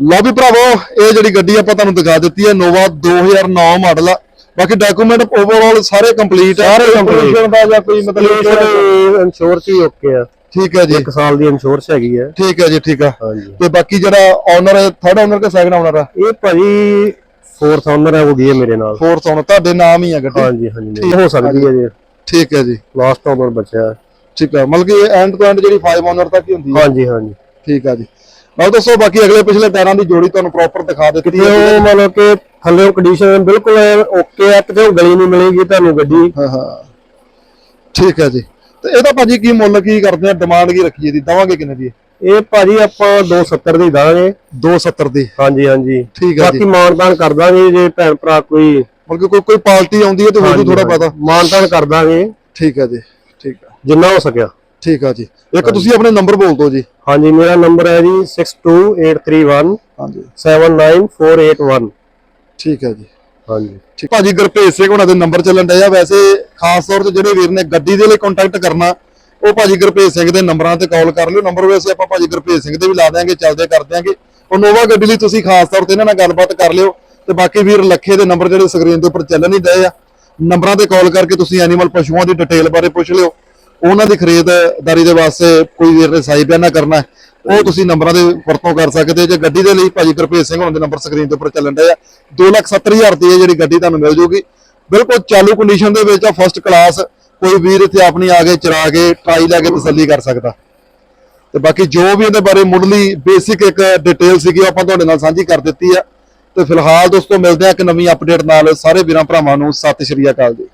ਲਓ ਵੀ ਭਰਾਵੋ ਇਹ ਜਿਹੜੀ ਗੱਡੀ ਆਪਾਂ ਤੁਹਾਨੂੰ ਦਿਖਾ ਦਿੱਤੀ ਹੈ ਨੋਵਾ 2009 ਮਾਡਲ ਆ। ਬਾਕੀ ਡਾਕੂਮੈਂਟ ਓਵਰਆਲ ਸਾਰੇ ਕੰਪਲੀਟ ਆ। ਸਾਰੇ। Pollution ਦਾ ਜਾਂ ਕੋਈ ਮਤਲਬ ਇੰਸ਼ੋਰੈਂਸ ਹੀ ਓਕੇ ਆ। ਠੀਕ ਹੈ ਜੀ। ਇੱਕ ਸਾਲ ਦੀ ਇੰਸ਼ੋਰੈਂਸ ਹੈਗੀ ਹੈ ਠੀਕ ਹੈ ਜੀ ਠੀਕ ਆ। ਤੇ ਬਾਕੀ ਜਿਹੜਾ ਓਨਰ ਹੈ ਥਰਡ ਓਨਰ ਕਿ ਸੈਕੰਡ ਓਨਰ ਆ? ਇਹ ਭਾਜੀ ਫੋਰਥ ਓਨਰ ਹੈ ਉਹ ਗਈ ਹੈ ਮੇਰੇ ਨਾਲ। ਫੋਰਥ ਓਨਰ ਤੁਹਾਡੇ ਨਾਮ ਹੀ ਆ ਗੱਡੀ। ਹਾਂਜੀ ਹਾਂਜੀ। ਹੋ ਸਕਦੀ ਹੈ ਜੀ। ਠੀਕ ਹੈ ਜੀ। ਲਾਸਟ ਓਨਰ ਬਚਿਆ। ਹੈ। ਠੀਕ ਆ ਮਤਲਬ ਕਿ ਐਂਡ ਤੋਂ ਐਂਡ ਜਿਹੜੀ 5 ਓਨਰ ਤੱਕ ਹੀ ਹੁੰਦੀ ਹੈ। ਹਾਂਜੀ ਹਾਂਜੀ। ਠੀਕ ਆ ਜੀ। ਲਓ ਦੱਸੋ ਬਾਕੀ ਅਗਲੇ ਪਿਛਲੇ ਟਾਇਰਾਂ ਦੀ ਜੋੜੀ ਤੁਹਾਨੂੰ ਪ੍ਰੋਪਰ ਦਿਖਾ ਦਿੱਤੀ ਹੈ। ਉਹ ਮਤਲਬ ਕਿ ਥੱਲੇ ਕੰਡੀਸ਼ਨ ਬਿਲਕੁਲ ਓਕੇ ਆ ਕਿਤੇ ਉਹ ਗਲੀ ਨਹੀਂ ਮਿਲੇਗੀ ਤੁਹਾਨੂੰ ਗੱਡੀ। ਹਾਂ ਹਾਂ। ਠੀਕ ਹੈ ਜੀ। ਤੇ ਇਹਦਾ ਭਾਜੀ ਕੀ ਮੁੱਲ ਕੀ ਕਰਦੇ ਆ? ਡਿਮਾਂਡ ਕੀ ਰੱਖੀ ਇਹਦੀ? ਦਵਾਂਗੇ ਕਿੰਨੇ ਦੀ ਇਹ? ਭਾਜੀ ਆਪਾਂ 270 ਦੀ ਦਾਂਗੇ। 270 ਦੀ। ਹਾਂਜੀ ਹਾਂਜੀ। ਠੀਕ ਹੈ ਜੀ। ਬਾਕੀ ਮਾਨਤਾਨ ਕਰ ਦਾਂਗੇ ਜੇ ਭੈਣ ਭਰਾ ਕੋਈ ਮਤਲਬ ਕਿ ਕੋਈ ਕੋਈ ਪਾਰਟੀ ਆਉਂਦੀ ਹੈ ਤੇ ਹੋਰ ਵੀ ਥੋੜਾ ਪਤਾ। ਮਾਨਤਾਨ ਕਰ ਦਾਂਗੇ ਠੀਕ ਹੈ ਜੀ ਠੀਕ ਆ ਜਿੰਨਾ ਹੋ ਸਕਿਆ। ਠੀਕ ਆ ਜੀ। ਇੱਕ ਤੁਸੀਂ ਆਪਣੇ ਨੰਬਰ ਬੋਲ ਦਿਓ ਜੀ। ਹਾਂਜੀ ਮੇਰਾ ਨੰਬਰ ਹੈ ਜੀ 62831 ਹਾਂਜੀ। 79481 ਠੀਕ ਹੈ ਜੀ। ਹਾਂਜੀ। ਠੀਕ। ਭਾਜੀ ਗੁਰਭੇਜ ਸਿੰਘ ਉਹਨਾਂ ਦੇ ਨੰਬਰ ਚੱਲਣ ਡਿਆ। ਵੈਸੇ ਖਾਸ ਤੌਰ ਤੇ ਜਿਹੜੇ ਵੀਰ ਨੇ ਗੱਡੀ ਦੇ ਲਈ ਕੰਟੈਕਟ ਕਰਨਾ ਉਹ ਭਾਜੀ ਗੁਰਭੇਜ ਸਿੰਘ ਦੇ ਨੰਬਰਾਂ ਤੇ ਕਾਲ ਕਰ ਲਿਓ। ਨੰਬਰ ਵੈਸੇ ਆਪਾਂ ਭਾਜੀ ਗੁਰਭੇਜ ਸਿੰਘ ਦੇ ਵੀ ਲਾ ਦਿਆਂਗੇ ਚੱਲਦੇ ਕਰ ਦਿਆਂਗੇ ਉਹ ਨੋਵਾ ਗੱਡੀ ਲਈ ਤੁਸੀਂ ਖਾਸ ਤੌਰ ਤੇ ਇਹਨਾਂ ਨਾਲ ਗੱਲਬਾਤ ਕਰ ਲਿਓ। ਤੇ ਬਾਕੀ ਵੀਰ ਲੱਖੇ ਦੇ ਨੰਬਰ ਜਿਹੜੇ ਸਕਰੀਨ ਦੇ ਉੱਪਰ ਚੱਲਣ ਹੀ ਰਹੇ ਆ ਨੰਬਰਾਂ ਤੇ ਕਾਲ ਕਰਕੇ ਤੁਸੀਂ ਐਨੀਮਲ ਪਸ਼ੂਆਂ ਦੀ ਡਿਟੇਲ ਬਾਰੇ ਪੁੱਛ ਲਿਓ। ਉਹਨਾਂ ਦੀ ਖਰੀਦਦਾਰੀ ਦੇ ਵਾਸਤੇ ਕੋਈ ਵੀਰ ਨੇ ਸਾਈ ਬਿਆਨਾ ਕਰਨਾ ਉਹ ਤੁਸੀਂ ਨੰਬਰਾਂ ਦੇ ਵਰਤੋਂ ਕਰ ਸਕਦੇ ਹੋ। ਜੇ ਗੱਡੀ ਦੇ ਲਈ ਭਾਜੀ ਗੁਰਭੇਜ ਸਿੰਘ ਉਹਨਾਂ ਦੇ ਨੰਬਰ ਸਕਰੀਨ ਦੇ ਉੱਪਰ ਚੱਲਣ ਡਏ ਆ 270000 ਰੁਪਏ ਜਿਹੜੀ ਗੱਡੀ ਤੁਹਾਨੂੰ ਮਿਲ ਜੂਗੀ। ਬਿਲਕੁਲ ਚਾਲੂ ਕੰਡੀਸ਼ਨ ਦੇ ਵਿੱਚ ਆ ਫਸਟ ਕਲਾਸ ਕੋਈ ਵੀਰ ਇੱਥੇ ਆਪਣੀ ਆ ਕੇ ਚਰਾ ਕੇ ਟਰਾਈ ਲੈ ਕੇ ਤਸੱਲੀ ਕਰ ਸਕਦਾ। ਤੇ ਬਾਕੀ ਜੋ ਵੀ ਇਹਦੇ ਬਾਰੇ ਮੁੱਢਲੀ ਬੇਸਿਕ ਇੱਕ ਡਿਟੇਲ ਸੀਗੀ, ਉਹ ਆਪਾਂ ਤੁਹਾਡੇ ਨਾਲ ਸਾਂਝੀ ਕਰ ਦਿੱਤੀ ਆ। ਤੇ ਫਿਲਹਾਲ ਦੋਸਤੋ ਮਿਲਦੇ ਆ ਇੱਕ ਨਵੀਂ ਅਪਡੇਟ ਨਾਲ। ਸਾਰੇ ਵੀਰਾਂ ਭਰਾਵਾਂ ਨੂੰ ਸਤਿ ਸ਼੍ਰੀ ਅਕਾਲ ਜੀ।